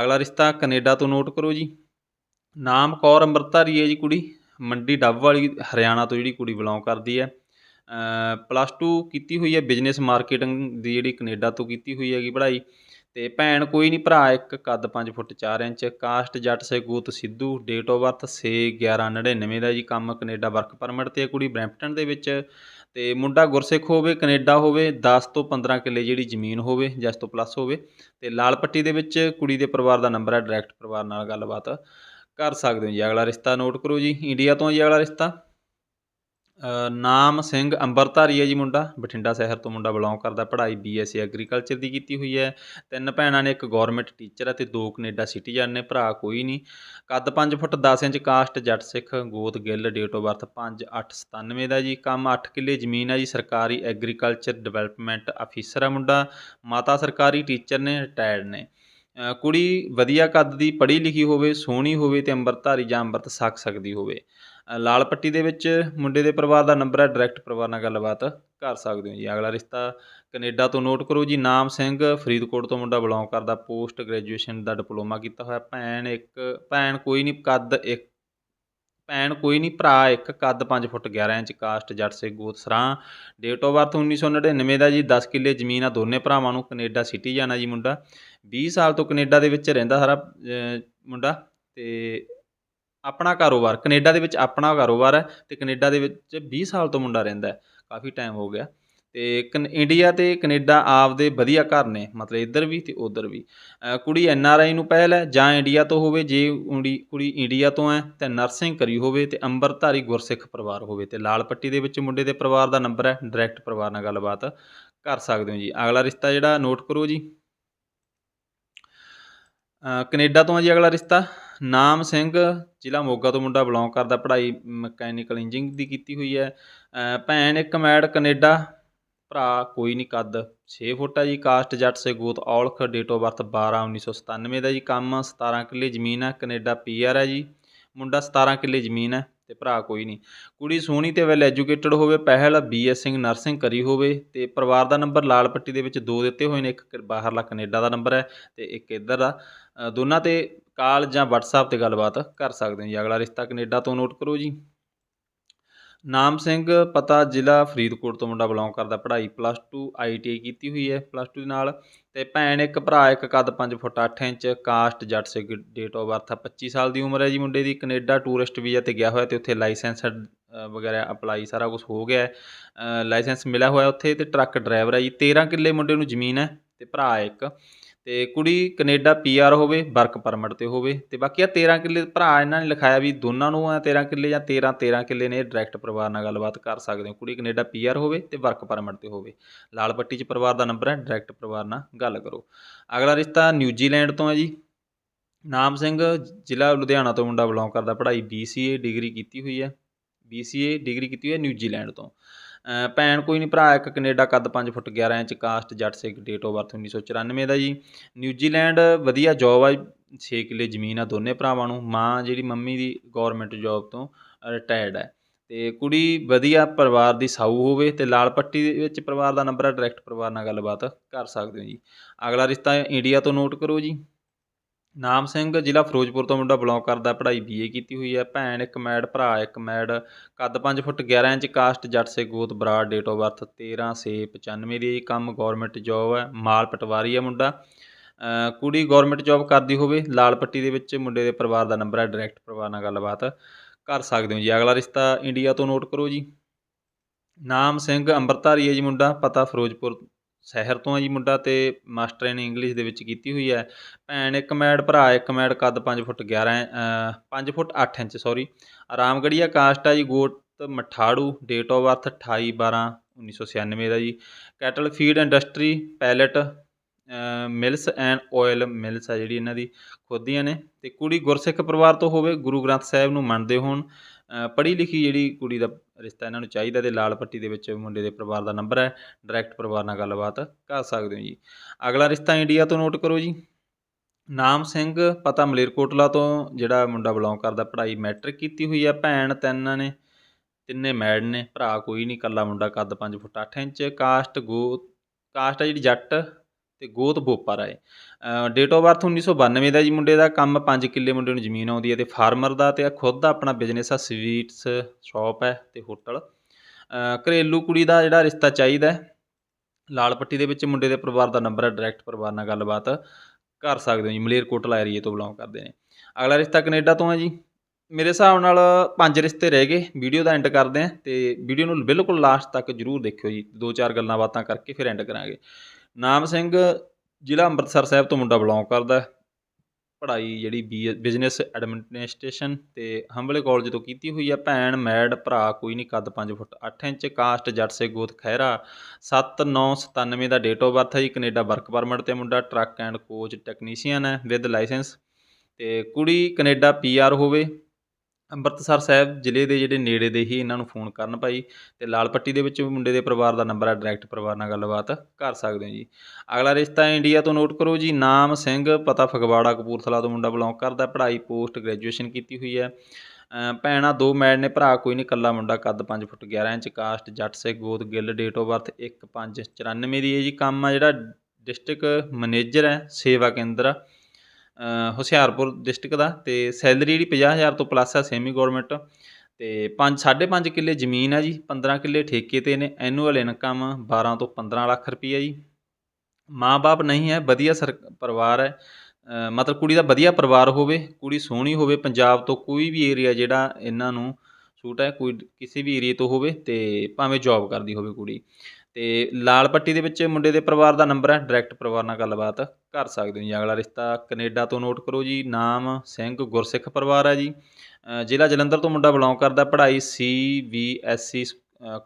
ਅਗਲਾ ਰਿਸ਼ਤਾ ਕੈਨੇਡਾ ਤੋਂ ਨੋਟ ਕਰੋ ਜੀ। ਨਾਮ ਕੌਰ ਅੰਮ੍ਰਿਤਧਾਰੀ ਹੈ ਜੀ ਕੁੜੀ, ਮੰਡੀ ਡੱਬ ਵਾਲੀ, ਹਰਿਆਣਾ ਤੋਂ ਜਿਹੜੀ ਕੁੜੀ ਬਿਲੋਂਗ ਕਰਦੀ ਹੈ। ਪਲੱਸ 2 ਕੀਤੀ ਹੋਈ ਹੈ, ਬਿਜ਼ਨਸ ਮਾਰਕੀਟਿੰਗ ਦੀ ਜਿਹੜੀ ਕੈਨੇਡਾ ਤੋਂ ਕੀਤੀ ਹੋਈ ਹੈਗੀ ਪੜ੍ਹਾਈ। ਤੇ ਭੈਣ ਕੋਈ ਨਹੀਂ ਭਰਾ, ਇੱਕ ਕੱਦ 5 ਫੁੱਟ 4 ਇੰਚ, ਕਾਸਟ ਜੱਟ ਸੇ ਗੂਤ ਸਿੱਧੂ ਡੇਟ ਆਫ ਬਰਥ 6 11 99 ਦਾ ਜੀ, ਕੰਮ ਕੈਨੇਡਾ ਵਰਕ ਪਰਮਿਟ ਤੇ ਕੁੜੀ ਬਰੈਂਪਟਨ ਦੇ ਵਿੱਚ। ਤੇ ਮੁੰਡਾ ਗੁਰਸਿੱਖ ਹੋਵੇ, ਕੈਨੇਡਾ ਹੋਵੇ 10 ਤੋਂ 15 ਕਿੱਲੇ ਜਿਹੜੀ ਜ਼ਮੀਨ ਹੋਵੇ, ਜਸ ਤੋਂ ਪਲੱਸ ਹੋਵੇ। ਤੇ ਲਾਲ ਪੱਟੀ ਦੇ ਵਿੱਚ ਕੁੜੀ ਦੇ ਪਰਿਵਾਰ ਦਾ ਨੰਬਰ ਹੈ ਡਾਇਰੈਕਟ ਪਰਿਵਾਰ ਨਾਲ ਗੱਲਬਾਤ ਕਰ ਸਕਦੇ ਹੋ ਜੀ। ਅਗਲਾ ਰਿਸ਼ਤਾ ਨੋਟ ਕਰੋ ਜੀ ਇੰਡੀਆ ਤੋਂ ਜੀ ਅਗਲਾ ਰਿਸ਼ਤਾ। ਨਾਮ ਸਿੰਘ ਅੰਬਰਧਾਰੀ ਹੈ ਜੀ ਮੁੰਡਾ। ਬਠਿੰਡਾ ਸ਼ਹਿਰ ਤੋਂ ਮੁੰਡਾ ਬਿਲੋਂਗ ਕਰਦਾ, ਪੜ੍ਹਾਈ ਬੀਐਸਸੀ ਐਗਰੀਕਲਚਰ ਦੀ ਕੀਤੀ ਹੋਈ ਹੈ। ਤਿੰਨ ਭੈਣਾਂ ਨੇ, ਇੱਕ ਗਵਰਨਮੈਂਟ ਟੀਚਰ ਹੈ ਤੇ ਦੋ ਕੈਨੇਡਾ ਸਿਟੀਜ਼ਨ ਨੇ, ਭਰਾ ਕੋਈ ਨਹੀਂ। ਕੱਦ 5 ਫੁੱਟ 10 ਇੰਚ, ਕਾਸਟ, ਜੱਟ ਸਿੱਖ ਗੋਤ ਗਿੱਲ ਡੇਟ ਆਫ ਬਰਥ 5897 ਦਾ ਜੀ। ਕੰਮ 8 ਕਿੱਲੇ ਜ਼ਮੀਨ ਹੈ ਜੀ, ਸਰਕਾਰੀ ਐਗਰੀਕਲਚਰ ਡਿਵੈਲਪਮੈਂਟ ਅਫੀਸਰ ਹੈ ਮੁੰਡਾ। ਮਾਤਾ ਸਰਕਾਰੀ ਟੀਚਰ ਨੇ ਰਿਟਾਇਰਡ ਨੇ। ਕੁੜੀ ਵਧੀਆ ਕੱਦ ਦੀ, ਪੜ੍ਹੀ ਲਿਖੀ ਹੋਵੇ, ਸੋਹਣੀ ਹੋਵੇ ਤੇ ਅੰਮ੍ਰਿਤਧਾਰੀ ਜਾਂ ਅੰਮ੍ਰਿਤ ਛਕ ਸਕਦੀ ਹੋਵੇ। ਲਾਲ ਪੱਟੀ ਦੇ ਵਿੱਚ ਮੁੰਡੇ ਦੇ ਪਰਿਵਾਰ ਦਾ ਨੰਬਰ ਹੈ ਡਾਇਰੈਕਟ ਪਰਿਵਾਰ ਨਾਲ ਗੱਲਬਾਤ ਕਰ ਸਕਦੇ ਹੋ ਜੀ। ਅਗਲਾ ਰਿਸ਼ਤਾ ਕੈਨੇਡਾ ਤੋਂ ਨੋਟ ਕਰੋ ਜੀ। ਨਾਮ ਸਿੰਘ, ਫਰੀਦਕੋਟ ਤੋਂ ਮੁੰਡਾ ਬਿਲੋਂਗ ਕਰਦਾ ਪੋਸਟ ਗ੍ਰੈਜੂਏਸ਼ਨ ਦਾ ਡਿਪਲੋਮਾ ਕੀਤਾ ਹੋਇਆ। ਭੈਣ ਇੱਕ, ਭੈਣ ਕੋਈ ਨਹੀਂ, ਕੱਦ ਇੱਕ, ਭੈਣ ਕੋਈ ਨਹੀਂ, ਭਰਾ ਇੱਕ, ਕੱਦ 5 ਫੁੱਟ 11 ਇੰਚ, ਕਾਸਟ, ਜੱਟ ਸੇ ਗੋਤ ਸਰਾਂ। ਡੇਟ ਆਫ ਬਰਥ 1999 ਦਾ ਜੀ। 10 ਕਿੱਲੇ ਜ਼ਮੀਨ ਆ ਦੋਨੇ ਭਰਾਵਾਂ ਨੂੰ, ਕੈਨੇਡਾ ਸਿਟੀ ਜਾਣਾ ਜੀ ਮੁੰਡਾ। 20 ਸਾਲ ਤੋਂ ਕੈਨੇਡਾ ਦੇ ਵਿੱਚ ਰਹਿੰਦਾ ਸਾਰਾ ਮੁੰਡਾ। ਤੇ ਆਪਣਾ ਕਾਰੋਬਾਰ ਕੈਨੇਡਾ ਦੇ ਵਿੱਚ ਆਪਣਾ ਕਾਰੋਬਾਰ ਹੈ ਤੇ ਕੈਨੇਡਾ ਦੇ ਵਿੱਚ 20 ਸਾਲ ਤੋਂ ਮੁੰਡਾ ਰਹਿੰਦਾ ਹੈ ਕਾਫੀ ਟਾਈਮ ਹੋ ਗਿਆ। ਤੇ ਕਨ ਇੰਡੀਆ ਤੇ ਕੈਨੇਡਾ ਆਪਦੇ ਵਧੀਆ ਘਰ ਨੇ ਮਤਲਬ ਇੱਧਰ ਵੀ ਤੇ ਉੱਧਰ ਵੀ। ਕੁੜੀ ਐਨ ਆਰ ਆਈ ਨੂੰ ਪਹਿਲ ਹੈ ਜਾਂ ਇੰਡੀਆ ਤੋਂ ਹੋਵੇ ਜੇ ਕੁੜੀ ਕੁੜੀ ਇੰਡੀਆ ਤੋਂ ਹੈ ਤੇ ਨਰਸਿੰਗ ਕਰੀ ਹੋਵੇ ਤੇ ਅੰਮ੍ਰਿਤਧਾਰੀ ਗੁਰਸਿੱਖ ਪਰਿਵਾਰ ਹੋਵੇ ਤੇ ਲਾਲ ਪੱਟੀ ਦੇ ਵਿੱਚ ਮੁੰਡੇ ਦੇ ਪਰਿਵਾਰ ਦਾ ਨੰਬਰ ਹੈ ਡਾਇਰੈਕਟ ਪਰਿਵਾਰ ਨਾਲ ਗੱਲਬਾਤ ਕਰ ਸਕਦੇ ਹੋ ਜੀ। ਅਗਲਾ ਰਿਸ਼ਤਾ ਜਿਹੜਾ ਨੋਟ ਕਰੋ ਜੀ। ਅ, ਕੈਨੇਡਾ ਤੋਂ ਹੈ ਜੀ ਅਗਲਾ ਰਿਸ਼ਤਾ। ਨਾਮ ਸਿੰਘ, ਜ਼ਿਲ੍ਹਾ ਮੋਗਾ ਤੋਂ ਮੁੰਡਾ ਬਿਲੋਂਗ ਕਰਦਾ, ਪੜ੍ਹਾਈ ਮਕੈਨੀਕਲ ਇੰਜੀਨੀਅਰਿੰਗ ਦੀ ਕੀਤੀ ਹੋਈ ਹੈ। ਭੈਣ ਇੱਕ ਮੈਡ ਕੈਨੇਡਾ, ਭਰਾ ਕੋਈ ਨਹੀਂ ਕੱਦ। 6 ਫੁੱਟ ਹੈ ਜੀ, ਕਾਸਟ ਜੱਟ ਸੇ ਗੋਤ ਔਲਖ ਡੇਟ ਆਫ ਬਰਥ 12 1997 ਦਾ ਜੀ ਕੰਮ। 17 ਕਿੱਲੇ ਜ਼ਮੀਨ ਹੈ ਕੈਨੇਡਾ ਪੀਆਰ ਹੈ ਜੀ। ਮੁੰਡਾ 17 ਕਿੱਲੇ ਜ਼ਮੀਨ ਹੈ ਤੇ ਭਰਾ ਕੋਈ ਨਹੀਂ। ਕੁੜੀ ਸੋਹਣੀ ਤੇ ਵੈਲ ਐਜੂਕੇਟਡ ਹੋਵੇ, ਪਹਿਲ ਬੀਐਸਸੀ ਨਰਸਿੰਗ ਕਰੀ ਹੋਵੇ ਤੇ ਪਰਿਵਾਰ ਦਾ ਨੰਬਰ ਲਾਲ ਪੱਟੀ ਦੇ ਵਿੱਚ ਦੋ ਦਿੱਤੇ ਹੋਏ ਨੇ, ਇੱਕ ਬਾਹਰਲਾ ਕੈਨੇਡਾ ਦਾ ਨੰਬਰ ਹੈ ਤੇ ਇੱਕ ਇੱਧਰ ਦਾ। ਦੋਨਾਂ ਤੇ ਕਾਲ ਜਾਂ WhatsApp ਤੇ ਗੱਲਬਾਤ ਕਰ ਸਕਦੇ ਹੋ ਜੀ। ਅਗਲਾ ਰਿਸ਼ਤਾ ਕੈਨੇਡਾ ਤੋਂ ਨੋਟ ਕਰੋ ਜੀ। ਨਾਮ ਸਿੰਘ, ਪਤਾ ਜ਼ਿਲ੍ਹਾ ਫਰੀਦਕੋਟ ਤੋਂ ਮੁੰਡਾ ਬਿਲੋਂਗ ਕਰਦਾ। ਪੜ੍ਹਾਈ ਪਲੱਸ 2 ਆਈਟੀਆਈ ਕੀਤੀ ਹੋਈ ਹੈ ਪਲੱਸ 2 ਦੇ ਨਾਲ। ਤੇ ਭੈਣ ਇੱਕ, ਭਰਾ ਇੱਕ, ਕੱਦ 5 foot 8 inch caste Jatt say date of birth 25 ਸਾਲ ਦੀ ਉਮਰ ਹੈ ਜੀ ਮੁੰਡੇ ਦੀ। ਕੈਨੇਡਾ ਟੂਰਿਸਟ ਵੀਜ਼ਾ ਤੇ ਗਿਆ ਹੋਇਆ ਤੇ ਉੱਥੇ ਲਾਇਸੈਂਸ ਵਗੈਰਾ ਅਪਲਾਈ ਸਾਰਾ ਕੁਝ ਹੋ ਗਿਆ ਹੈ। ਲਾਇਸੈਂਸ ਮਿਲਿਆ ਹੋਇਆ ਉੱਥੇ ਤੇ ਟਰੱਕ ਡਰਾਈਵਰ ਹੈ ਜੀ। 13 ਕਿੱਲੇ ਮੁੰਡੇ ਨੂੰ ਜ਼ਮੀਨ ਹੈ ਤੇ ਭਰਾ ਇੱਕ। ਤੇ ਕੁੜੀ ਕੈਨੇਡਾ ਪੀਆਰ ਹੋਵੇ, ਵਰਕ ਪਰਮਿਟ ਤੇ ਹੋਵੇ, ਤੇ ਬਾਕੀ ਆ 13 ਕਿੱਲੇ ਭਰਾ ਇਹਨਾਂ ਨੇ ਲਿਖਾਇਆ ਵੀ ਦੋਨਾਂ ਨੂੰ ਆ 13 ਕਿੱਲੇ ਜਾਂ 13 13 ਕਿੱਲੇ ਨੇ ਡਾਇਰੈਕਟ ਪਰਿਵਾਰ ਨਾਲ ਗੱਲਬਾਤ ਕਰ ਸਕਦੇ ਹੋ। ਕੁੜੀ ਕੈਨੇਡਾ ਪੀਆਰ ਹੋਵੇ ਤੇ ਵਰਕ ਪਰਮਿਟ ਤੇ ਹੋਵੇ। ਲਾਲ ਪੱਟੀ 'ਚ ਪਰਿਵਾਰ ਦਾ ਨੰਬਰ ਹੈ ਡਾਇਰੈਕਟ ਪਰਿਵਾਰ ਨਾਲ ਗੱਲ ਕਰੋ। ਅਗਲਾ ਰਿਸ਼ਤਾ ਨਿਊਜ਼ੀਲੈਂਡ ਤੋਂ ਹੈ ਜੀ। ਨਾਮ ਸਿੰਘ, ਜ਼ਿਲ੍ਹਾ ਲੁਧਿਆਣਾ ਤੋਂ ਮੁੰਡਾ ਬਿਲੋਂਗ ਕਰਦਾ, ਪੜ੍ਹਾਈ BCA ਡਿਗਰੀ ਕੀਤੀ ਹੋਈ ਹੈ। BCA ਡਿਗਰੀ ਕੀਤੀ ਹੋਈ ਹੈ ਨਿਊਜ਼ੀਲੈਂਡ ਤੋਂ। ਭੈਣ ਕੋਈ ਨਹੀਂ, ਭਰਾ ਇੱਕ ਕੈਨੇਡਾ ਕੱਦ 5 foot 11 inch, caste Jatt Sikh date of birth 1994 ਦਾ ਜੀ। ਨਿਊਜ਼ੀਲੈਂਡ ਵਧੀਆ ਜੋਬ ਆ 6 ਕਿੱਲੇ ਜ਼ਮੀਨ ਆ ਦੋਨੇ ਭਰਾਵਾਂ ਨੂੰ, ਮਾਂ ਜਿਹੜੀ ਮੰਮੀ ਦੀ ਗਵਰਨਮੈਂਟ ਜੋਬ ਤੋਂ ਰਿਟਾਇਰਡ ਹੈ ਤੇ ਕੁੜੀ ਵਧੀਆ ਪਰਿਵਾਰ ਦੀ ਸਾਊ ਹੋਵੇ ਤੇ ਲਾਲ ਪੱਟੀ ਦੇ ਵਿੱਚ ਪਰਿਵਾਰ ਦਾ ਨੰਬਰ ਹੈ ਡਾਇਰੈਕਟ ਪਰਿਵਾਰ ਨਾਲ ਗੱਲਬਾਤ ਕਰ ਸਕਦੇ ਹੋ ਜੀ। ਅਗਲਾ ਰਿਸ਼ਤਾ ਇੰਡੀਆ ਤੋਂ ਨੋਟ ਕਰੋ ਜੀ। ਨਾਮ ਸਿੰਘ, ਜ਼ਿਲ੍ਹਾ ਫਿਰੋਜ਼ਪੁਰ ਤੋਂ ਮੁੰਡਾ ਬਿਲੋਂਗ ਕਰਦਾ, ਪੜ੍ਹਾਈ ਬੀਏ ਕੀਤੀ ਹੋਈ ਹੈ। ਭੈਣ ਇੱਕ ਮੈਡ ਭਰਾ ਇੱਕ ਮੈਡ ਕੱਦ 5 ਫੁੱਟ 11 ਇੰਚ ਕਾਸਟ ਜੱਟ ਸੇ ਗੋਤ, ਬਰਾੜ ਡੇਟ ਆਫ ਬਰਥ 13 ਸੇ 95 ਦੀ ਕੰਮ ਗਵਰਨਮੈਂਟ ਜੋਬ ਹੈ, ਮਾਲ ਪਟਵਾਰੀ ਹੈ ਮੁੰਡਾ। ਕੁੜੀ ਗਵਰਨਮੈਂਟ ਜੋਬ ਕਰਦੀ ਹੋਵੇ, ਲਾਲ ਪੱਟੀ ਦੇ ਵਿੱਚ ਮੁੰਡੇ ਦੇ ਪਰਿਵਾਰ ਦਾ ਨੰਬਰ ਹੈ ਡਾਇਰੈਕਟ ਪਰਿਵਾਰ ਨਾਲ ਗੱਲਬਾਤ ਕਰ ਸਕਦੇ ਹੋ ਜੀ। ਅਗਲਾ ਰਿਸ਼ਤਾ ਇੰਡੀਆ ਤੋਂ ਨੋਟ ਕਰੋ ਜੀ। ਨਾਮ ਸਿੰਘ ਅੰਮ੍ਰਿਤਧਾਰੀ ਹੈ ਜੀ ਮੁੰਡਾ, ਪਤਾ ਫਿਰੋਜ਼ਪੁਰ ਸ਼ਹਿਰ ਤੋਂ ਆ ਜੀ ਮੁੰਡਾ ਅਤੇ ਮਾਸਟਰ ਨੇ ਇੰਗਲਿਸ਼ ਦੇ ਵਿੱਚ ਕੀਤੀ ਹੋਈ ਹੈ। ਭੈਣ ਇੱਕ ਮੈਡ ਭਰਾ ਇੱਕ ਮੈਡ ਕੱਦ 5 ਫੁੱਟ 11 ਅ, 5 foot 8 inch sorry Ramgarhia caste ਆ ਜੀ ਗੋਤ ਮਠਾੜੂ ਡੇਟ ਆਫ ਬਰਥ 28 12 1996 ਦਾ ਜੀ। Cattle feed industry pellet mills and oil mills ਆ ਜਿਹੜੀ ਇਹਨਾਂ ਦੀ ਖੁਦੀਆਂ ਨੇ। ਤੇ ਕੁੜੀ ਗੁਰਸਿੱਖ ਪਰਿਵਾਰ ਤੋਂ ਹੋਵੇ ਗੁਰੂ ਗ੍ਰੰਥ ਸਾਹਿਬ ਨੂੰ ਮੰਨਦੇ ਹੋਣ ਪੜ੍ਹੀ ਲਿਖੀ ਜਿਹੜੀ ਕੁੜੀ ਦਾ ਰਿਸ਼ਤਾ ਇਹਨਾਂ ਨੂੰ ਚਾਹੀਦਾ ਤੇ ਲਾਲ ਪੱਟੀ ਦੇ ਵਿੱਚ ਮੁੰਡੇ ਦੇ ਪਰਿਵਾਰ ਦਾ ਨੰਬਰ ਹੈ ਡਾਇਰੈਕਟ ਪਰਿਵਾਰ ਨਾਲ ਗੱਲਬਾਤ ਕਰ ਸਕਦੇ ਹੋ ਜੀ। ਅਗਲਾ ਰਿਸ਼ਤਾ ਇੰਡੀਆ ਤੋਂ ਨੋਟ ਕਰੋ ਜੀ। ਨਾਮ ਸਿੰਘ, ਪਤਾ ਮਲੇਰਕੋਟਲਾ ਤੋਂ, ਜਿਹੜਾ ਮੁੰਡਾ ਬਿਲੋਂਗ ਕਰਦਾ, ਪੜ੍ਹਾਈ ਮੈਟ੍ਰਿਕ ਕੀਤੀ ਹੋਈ ਹੈ, ਭੈਣ ਤਿੰਨ ਨੇ, ਤਿੰਨੇ ਮੈਡ ਨੇ, ਭਰਾ ਕੋਈ ਨਹੀਂ, ਇਕੱਲਾ ਮੁੰਡਾ, ਕੱਦ 5 ਫੁੱਟ 8 ਇੰਚ ਕਾਸਟ ਗੋ ਕਾਸਟ ਆ ਜਿਹੜੀ ਜੱਟ ਤੇ ਗੋਤ Boparai. Date of birth 1992 ਦਾ ਜੀ, ਮੁੰਡੇ ਦਾ ਕੰਮ 5 ਕਿੱਲੇ ਮੁੰਡੇ ਨੂੰ ਜ਼ਮੀਨ ਆਉਂਦੀ ਹੈ ਤੇ ਫਾਰਮਰ ਦਾ ਤੇ ਖੁਦ ਦਾ ਆਪਣਾ ਬਿਜ਼ਨਸ ਆ ਸਵੀਟਸ ਸ਼ਾਪ ਹੈ ਤੇ ਹੋਟਲ ਘਰੇਲੂ ਕੁੜੀ ਦਾ ਜਿਹੜਾ ਰਿਸ਼ਤਾ ਚਾਹੀਦਾ ਲਾਲ ਪੱਟੀ ਦੇ ਵਿੱਚ ਮੁੰਡੇ ਦੇ ਪਰਿਵਾਰ ਦਾ ਨੰਬਰ ਹੈ ਡਾਇਰੈਕਟ ਪਰਿਵਾਰ ਨਾਲ ਗੱਲਬਾਤ ਕਰ ਸਕਦੇ ਹੋ ਜੀ ਮਲੇਰਕੋਟਲਾ ਏਰੀਏ ਤੋਂ ਬਿਲੋਂਗ ਕਰਦੇ ਨੇ। ਅਗਲਾ ਰਿਸ਼ਤਾ ਕੈਨੇਡਾ ਤੋਂ ਹੈ ਜੀ। ਮੇਰੇ ਹਿਸਾਬ ਨਾਲ ਪੰਜ ਰਿਸ਼ਤੇ ਰਹਿ ਗਏ ਵੀਡੀਓ ਦਾ ਐਂਡ ਕਰਦੇ ਹਾਂ ਤੇ ਵੀਡੀਓ ਨੂੰ ਬਿਲਕੁਲ ਲਾਸਟ ਤੱਕ ਜਰੂਰ ਦੇਖਿਓ ਜੀ, ਦੋ ਚਾਰ ਗੱਲਾਂ ਬਾਤਾਂ ਕਰਕੇ ਫਿਰ ਐਂਡ ਕਰਾਂਗੇ। ਨਾਮ ਸਿੰਘ, ਜ਼ਿਲ੍ਹਾ ਅੰਮ੍ਰਿਤਸਰ ਸਾਹਿਬ ਤੋਂ ਮੁੰਡਾ ਬਿਲੋਂਗ ਕਰਦਾ ਪੜ੍ਹਾਈ ਜਿਹੜੀ ਬੀ ਬਿਜ਼ਨਸ ਐਡਮਿਨਿਸਟ੍ਰੇਸ਼ਨ ਤੇ ਹੰਬਲੇ ਕਾਲਜ ਤੋਂ ਕੀਤੀ ਹੋਈ ਹੈ ਭੈਣ ਮੈਡ ਭਰਾ ਕੋਈ ਨਹੀਂ ਕੱਦ 5 ਫੁੱਟ 8 ਇੰਚ, ਕਾਸਟ, ਜੱਟ ਸੇ ਗੋਤ ਖਹਿਰਾ 7997 ਦਾ ਡੇਟ ਆਫ ਬਰਥ ਹੈ ਜੀ। ਕੈਨੇਡਾ ਵਰਕ ਪਰਮਿਟ ਤੇ ਮੁੰਡਾ, ਟਰੱਕ ਐਂਡ ਕੋਚ ਟੈਕਨੀਸ਼ੀਅਨ ਹੈ ਵਿਦ ਲਾਇਸੈਂਸ ਤੇ ਕੁੜੀ ਕੈਨੇਡਾ ਪੀਆਰ ਹੋਵੇ। ਅੰਮ੍ਰਿਤਸਰ ਸਾਹਿਬ ਜ਼ਿਲ੍ਹੇ ਦੇ ਜਿਹੜੇ ਨੇੜੇ ਦੇ ਹੀ ਇਹਨਾਂ ਨੂੰ ਫੋਨ ਕਰਨ ਭਾਈ ਤੇ ਲਾਲ ਪੱਟੀ ਦੇ ਵਿੱਚ ਮੁੰਡੇ ਦੇ ਪਰਿਵਾਰ ਦਾ ਨੰਬਰ ਹੈ ਡਾਇਰੈਕਟ ਪਰਿਵਾਰ ਨਾਲ ਗੱਲਬਾਤ ਕਰ ਸਕਦੇ ਹੋ ਜੀ। ਅਗਲਾ ਰਿਸ਼ਤਾ ਇੰਡੀਆ ਤੋਂ ਨੋਟ ਕਰੋ ਜੀ, ਨਾਮ ਸਿੰਘ, ਪਤਾ ਫਗਵਾੜਾ, ਕਪੂਰਥਲਾ ਤੋਂ ਮੁੰਡਾ ਬਿਲੋਂਗ ਕਰਦਾ, ਪੜ੍ਹਾਈ ਪੋਸਟ ਗ੍ਰੈਜੂਏਸ਼ਨ ਕੀਤੀ ਹੋਈ ਹੈ। ਭੈਣਾਂ ਦੋ ਮੈਡ ਨੇ, ਭਰਾ ਕੋਈ ਨਹੀਂ, ਇਕੱਲਾ ਮੁੰਡਾ ਕੱਦ 5 ਫੁੱਟ 11 ਇੰਚ ਕਾਸਟ ਜੱਟ ਸੇ ਗੋਤ, ਗਿੱਲ ਡੇਟ ਆਫ ਬਰਥ 1594 ਦੀ ਹੈ ਜੀ। ਕੰਮ ਆ ਜਿਹੜਾ ਡਿਸਟ੍ਰਿਕਟ ਮੈਨੇਜਰ ਹੈ, ਸੇਵਾ ਕੇਂਦਰ। ਹੁਸ਼ਿਆਰਪੁਰ ਡਿਸਟ੍ਰਿਕਟ ਦਾ ਤੇ ਸੈਲਰੀ ਜਿਹੜੀ 50000 ਤੋਂ ਪਲੱਸ ਆ ਸੈਮੀ ਗਵਰਨਮੈਂਟ ਤੇ 5 5.5 ਕਿੱਲੇ ਜ਼ਮੀਨ ਹੈ ਜੀ 15 ਕਿੱਲੇ ਠੇਕੇ ਤੇ ਨੇ ਐਨੂਅਲ ਇਨਕਮ 12 ਤੋਂ 15 ਲੱਖ ਰੁਪਈਆ ਜੀ। ਮਾਂ-ਬਾਪ ਨਹੀਂ ਹੈ, ਵਧੀਆ ਸਰ, ਪਰਿਵਾਰ ਹੈ। ਮਤਲਬ ਕੁੜੀ ਦਾ ਵਧੀਆ ਪਰਿਵਾਰ ਹੋਵੇ, ਕੁੜੀ ਸੋਹਣੀ ਹੋਵੇ, ਪੰਜਾਬ ਤੋਂ ਕੋਈ ਵੀ ਏਰੀਆ ਜਿਹੜਾ ਇਹਨਾਂ ਨੂੰ ਸੂਟ ਹੈ, ਕੋਈ ਕਿਸੇ ਵੀ ਏਰੀਏ ਤੋਂ ਹੋਵੇ ਤੇ ਭਾਵੇਂ ਜੌਬ ਕਰਦੀ ਹੋਵੇ ਕੁੜੀ। ਤੇ ਲਾਲ ਪੱਟੀ ਦੇ ਵਿੱਚ ਮੁੰਡੇ ਦੇ ਪਰਿਵਾਰ ਦਾ ਨੰਬਰ ਹੈ ਡਾਇਰੈਕਟ ਪਰਿਵਾਰ ਨਾਲ ਗੱਲਬਾਤ ਕਰ ਸਕਦੇ ਹੋ ਜੀ। ਅਗਲਾ ਰਿਸ਼ਤਾ ਕੈਨੇਡਾ ਤੋਂ ਨੋਟ ਕਰੋ ਜੀ। ਨਾਮ ਸਿੰਘ ਗੁਰਸਿੱਖ ਪਰਿਵਾਰ ਹੈ ਜੀ। ਜ਼ਿਲ੍ਹਾ ਜਲੰਧਰ ਤੋਂ ਮੁੰਡਾ ਬਿਲੋਂਗ ਕਰਦਾ ਪੜ੍ਹਾਈ ਸੀ ਵੀ ਐਸ ਸੀ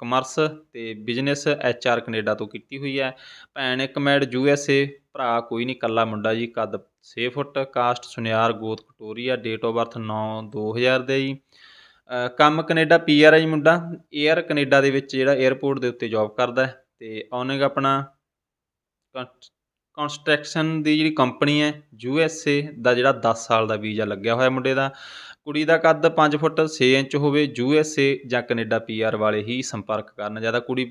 ਕਮਰਸ ਤੇ ਬਿਜ਼ਨਸ ਐਚ ਆਰ ਕੈਨੇਡਾ ਤੋਂ ਕੀਤੀ ਹੋਈ ਹੈ। ਭੈਣ ਇੱਕ ਮੈਡ ਯੂ ਐਸ ਏ, ਭਰਾ ਕੋਈ ਨਹੀਂ ਕੱਲਾ ਮੁੰਡਾ ਜੀ। ਕੱਦ 6 ਫੁੱਟ, ਕਾਸਟ ਸੁਨਿਆਰ, ਗੋਤ ਕਟੋਰੀਆ ਡੇਟ ਆਫ ਬਰਥ 9 2000 ਦੇ ਜੀ। ਕੰਮ ਕੈਨੇਡਾ ਪੀ ਆਰ ਹੈ ਜੀ ਮੁੰਡਾ। 에ਅਰ ਕੈਨੇਡਾ ਦੇ ਵਿੱਚ ਜਿਹੜਾ 에ਅਰਪੋਰਟ ਦੇ ਉੱਤੇ ਜੌਬ ਕਰਦਾ ਅਤੇ ਉਹਨੇ ਆਪਣਾ ਕੰਸਟਰਕਸ਼ਨ ਦੀ ਜਿਹੜੀ ਕੰਪਨੀ ਹੈ ਯੂ ਐਸ ਏ ਦਾ ਜਿਹੜਾ 10 ਸਾਲ ਦਾ ਵੀਜ਼ਾ ਲੱਗਿਆ ਹੋਇਆ ਮੁੰਡੇ ਦਾ। ਕੁੜੀ ਦਾ ਕੱਦ 5 ਫੁੱਟ 6 ਇੰਚ ਹੋਵੇ ਯੂ ਐਸ ਏ ਜਾਂ ਕੈਨੇਡਾ ਪੀ ਆਰ ਵਾਲੇ ਹੀ ਸੰਪਰਕ ਕਰਨ। ਜ਼ਿਆਦਾ ਕੁੜੀ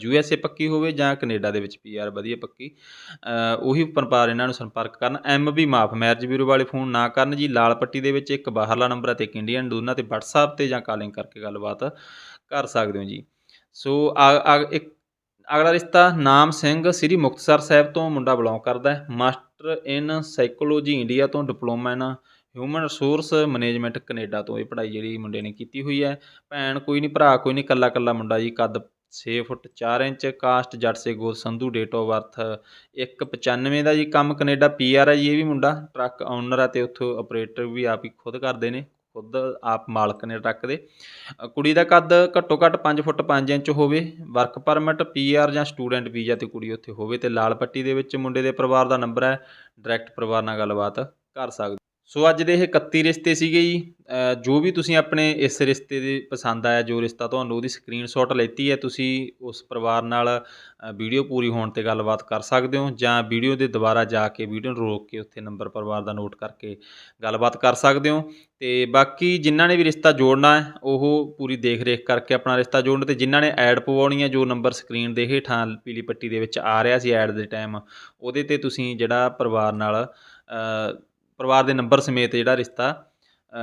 ਯੂ ਐਸ ਏ ਪੱਕੀ ਹੋਵੇ ਜਾਂ ਕੈਨੇਡਾ ਦੇ ਵਿੱਚ ਪੀ ਆਰ ਵਧੀਆ ਪੱਕੀ ਉਹੀ ਪਰਿਵਾਰ ਇਹਨਾਂ ਨੂੰ ਸੰਪਰਕ ਕਰਨ। ਐਮ ਵੀ ਮਾਫ ਮੈਰਿਜ ਬਿਊਰੋ ਵਾਲੇ ਫੋਨ ਨਾ ਕਰਨ ਜੀ। ਲਾਲ ਪੱਟੀ ਦੇ ਵਿੱਚ ਇੱਕ ਬਾਹਰਲਾ ਨੰਬਰ ਹੈ ਤੇ ਇੱਕ ਇੰਡੀਅਨ ਦੋਨਾਂ ਤੇ WhatsApp ਤੇ ਜਾਂ ਕਾਲਿੰਗ ਕਰਕੇ ਗੱਲਬਾਤ ਕਰ ਸਕਦੇ ਹੋ ਜੀ। ਸੋ ਇੱਕ ਅਗਲਾ ਰਿਸ਼ਤਾ ਨਾਮ ਸਿੰਘ ਸ੍ਰੀ ਮੁਕਤਸਰ ਸਾਹਿਬ ਤੋਂ ਮੁੰਡਾ ਬਿਲੋਂਗ ਕਰਦਾ ਹੈ। ਮਾਸਟਰ ਇਨ ਸਾਈਕੋਲੋਜੀ ਇੰਡੀਆ ਤੋਂ diploma in human resource management Canada ਤੋਂ ਇਹ ਪੜ੍ਹਾਈ ਜਿਹੜੀ ਮੁੰਡੇ ਨੇ ਕੀਤੀ ਹੋਈ ਹੈ। ਭੈਣ ਕੋਈ ਨਹੀਂ, ਭਰਾ ਕੋਈ ਨਹੀਂ ਕੱਲਾ ਕੱਲਾ ਮੁੰਡਾ ਜੀ, ਕੱਦ 6 ਫੁੱਟ 4 ਇੰਚ, ਕਾਸਟ ਜੱਟ ਸੇ ਗੋਤ ਸੰਧੂ ਡੇਟ ਆਫ ਬਰਥ 195 ਦਾ ਜੀ। ਕੰਮ ਕੈਨੇਡਾ ਪੀਆਰ ਹੈ ਜੀ, ਇਹ ਵੀ ਮੁੰਡਾ। ਟਰੱਕ ਓਨਰ ਹੈ ਤੇ ਉੱਥੋਂ ਆਪਰੇਟਰ ਵੀ ਆਪ ਹੀ ਖੁਦ ਕਰਦੇ ਨੇ। ਖੁਦ ਆਪ ਮਾਲਕ ਨੇ ਟਰੱਕ ਦੇ ਕੁੜੀ ਦਾ ਕੱਦ ਘੱਟੋ ਘੱਟ 5 ਫੁੱਟ 5 ਇੰਚ ਹੋਵੇ ਵਰਕ ਪਰਮਿਟ ਪੀਆਰ ਜਾਂ ਸਟੂਡੈਂਟ ਵੀਜ਼ਾ ਤੇ ਕੁੜੀ ਉੱਥੇ ਹੋਵੇ ਤੇ ਲਾਲ ਪੱਟੀ ਦੇ ਵਿੱਚ ਮੁੰਡੇ ਦੇ ਪਰਿਵਾਰ ਦਾ ਨੰਬਰ ਹੈ ਡਾਇਰੈਕਟ ਪਰਿਵਾਰ ਨਾਲ ਗੱਲਬਾਤ ਕਰ ਸਕਦੇ। ਸੋ ਅੱਜ ਦੇ ਇਹ 31 ਰਿਸ਼ਤੇ ਸੀਗੇ ਜੀ। ਜੋ ਵੀ ਤੁਸੀਂ ਆਪਣੇ ਇਸ ਰਿਸ਼ਤੇ ਦੇ ਪਸੰਦ ਆਇਆ, ਜੋ ਰਿਸ਼ਤਾ ਤੁਹਾਨੂੰ ਉਹਦੀ ਸਕਰੀਨਸ਼ਾਟ ਲੈਤੀ ਹੈ, ਤੁਸੀਂ ਉਸ ਪਰਿਵਾਰ ਨਾਲ ਵੀਡੀਓ ਪੂਰੀ ਹੋਣ ਤੇ ਗੱਲਬਾਤ ਕਰ ਸਕਦੇ ਹੋ ਜਾਂ ਵੀਡੀਓ ਦੇ ਦੁਬਾਰਾ ਜਾ ਕੇ ਵੀਡੀਓ ਨੂੰ ਰੋਕ ਕੇ ਉੱਥੇ ਨੰਬਰ ਪਰਿਵਾਰ ਦਾ ਨੋਟ ਕਰਕੇ ਗੱਲਬਾਤ ਕਰ ਸਕਦੇ ਹੋ। ਤੇ ਬਾਕੀ ਜਿਨ੍ਹਾਂ ਨੇ ਵੀ ਰਿਸ਼ਤਾ ਜੋੜਨਾ ਹੈ, ਉਹ ਪੂਰੀ ਦੇਖ ਰੇਖ ਕਰਕੇ ਆਪਣਾ ਰਿਸ਼ਤਾ ਜੋੜਨ ਤੇ ਜਿਨ੍ਹਾਂ ਨੇ ਐਡ ਪਵਾਉਣੀ ਹੈ, ਜੋ ਨੰਬਰ ਸਕਰੀਨ ਦੇ ਹੇਠਾਂ ਪੀਲੀ ਪੱਟੀ ਦੇ ਵਿੱਚ ਆ ਰਿਹਾ ਸੀ ਐਡ ਦੇ ਟਾਈਮ ਉਹਦੇ ਤੇ ਤੁਸੀਂ ਜਿਹੜਾ ਪਰਿਵਾਰ ਨਾਲ ਪਰਿਵਾਰ ਦੇ ਨੰਬਰ ਸਮੇਤ ਜਿਹੜਾ ਰਿਸ਼ਤਾ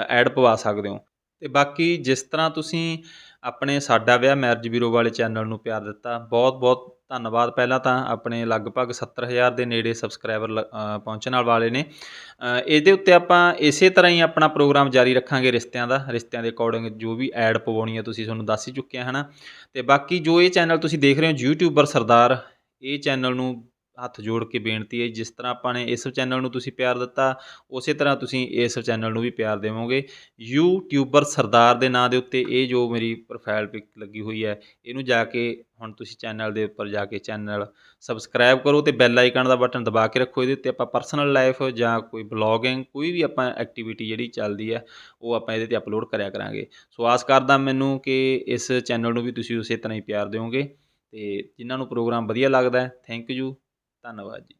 ਐਡ ਪਵਾ ਸਕਦੇ ਹੋ। ਤੇ ਬਾਕੀ ਜਿਸ ਤਰ੍ਹਾਂ ਤੁਸੀਂ ਆਪਣੇ ਸਾਡਾ ਵਿਆਹ ਮੈਰਿਜ ਬਿਊਰੋ ਵਾਲੇ ਚੈਨਲ ਨੂੰ ਪਿਆਰ ਦਿੱਤਾ, ਬਹੁਤ ਬਹੁਤ ਧੰਨਵਾਦ। ਪਹਿਲਾਂ ਤਾਂ ਆਪਣੇ ਲਗਭਗ 70000 ਦੇ ਨੇੜੇ ਸਬਸਕ੍ਰਾਈਬਰ ਲ- ਪਹੁੰਚਣ ਵਾਲੇ ਨੇ। ਇਹਦੇ ਉੱਤੇ ਆਪਾਂ ਇਸੇ ਤਰ੍ਹਾਂ ਹੀ ਆਪਣਾ ਪ੍ਰੋਗਰਾਮ ਜਾਰੀ ਰੱਖਾਂਗੇ ਰਿਸ਼ਤਿਆਂ ਦਾ। ਰਿਸ਼ਤਿਆਂ ਦੇ ਅਕੋਰਡਿੰਗ ਜੋ ਵੀ ਐਡ ਪਵਾਉਣੀ ਹੈ ਤੁਸੀਂ ਤੁਹਾਨੂੰ ਦੱਸ ਹੀ ਚੁੱਕਿਆ ਆ, ਹਨਾ। ਤੇ ਬਾਕੀ ਜੋ ਇਹ ਚੈਨਲ ਤੁਸੀਂ ਦੇਖ ਰਹੇ ਹੋ ਯੂਟਿਊਬਰ ਸਰਦਾਰ, ਇਹ ਚੈਨਲ ਨੂੰ ਹੱਥ ਜੋੜ ਕੇ ਬੇਨਤੀ ਹੈ ਜਿਸ ਤਰ੍ਹਾਂ ਆਪਾਂ ਨੇ ਇਸ ਚੈਨਲ ਨੂੰ ਤੁਸੀਂ ਪਿਆਰ ਦਿੱਤਾ, ਉਸੇ ਤਰ੍ਹਾਂ ਤੁਸੀਂ ਇਸ ਚੈਨਲ ਨੂੰ ਵੀ ਪਿਆਰ ਦੇਵੋਗੇ। ਯੂਟਿਊਬਰ ਸਰਦਾਰ ਦੇ ਨਾਂ ਦੇ ਉੱਤੇ ਇਹ ਜੋ ਮੇਰੀ ਪ੍ਰੋਫਾਈਲ ਪਿਕ ਲੱਗੀ ਹੋਈ ਹੈ, ਇਹਨੂੰ ਜਾ ਕੇ ਹੁਣ ਤੁਸੀਂ ਚੈਨਲ ਦੇ ਉੱਪਰ ਜਾ ਕੇ ਚੈਨਲ ਸਬਸਕ੍ਰਾਈਬ ਕਰੋ ਤੇ ਬੈਲ ਆਈਕਨ ਦਾ ਬਟਨ ਦਬਾ ਕੇ ਰੱਖੋ, ਇਹਦੇ ਉੱਤੇ ਆਪਾਂ ਪਰਸਨਲ ਲਾਈਫ ਜਾਂ ਕੋਈ ਬਲੌਗਿੰਗ ਕੋਈ ਵੀ ਆਪਾਂ ਐਕਟੀਵਿਟੀ ਜਿਹੜੀ ਚੱਲਦੀ ਹੈ, ਉਹ ਆਪਾਂ ਇਹਦੇ ਤੇ ਅਪਲੋਡ ਕਰਿਆ ਕਰਾਂਗੇ। ਸੋ ਆਸ ਕਰਦਾ ਮੈਨੂੰ ਕਿ ਇਸ ਚੈਨਲ ਨੂੰ ਵੀ ਤੁਸੀਂ ਉਸੇ ਤਰ੍ਹਾਂ ਹੀ ਪਿਆਰ ਦਿਓਗੇ ਤੇ ਜਿਨ੍ਹਾਂ ਨੂੰ ਪ੍ਰੋਗਰਾਮ ਵਧੀਆ ਲੱਗਦਾ ਥੈਂਕ ਯੂ ਧੰਨਵਾਦ ਜੀ।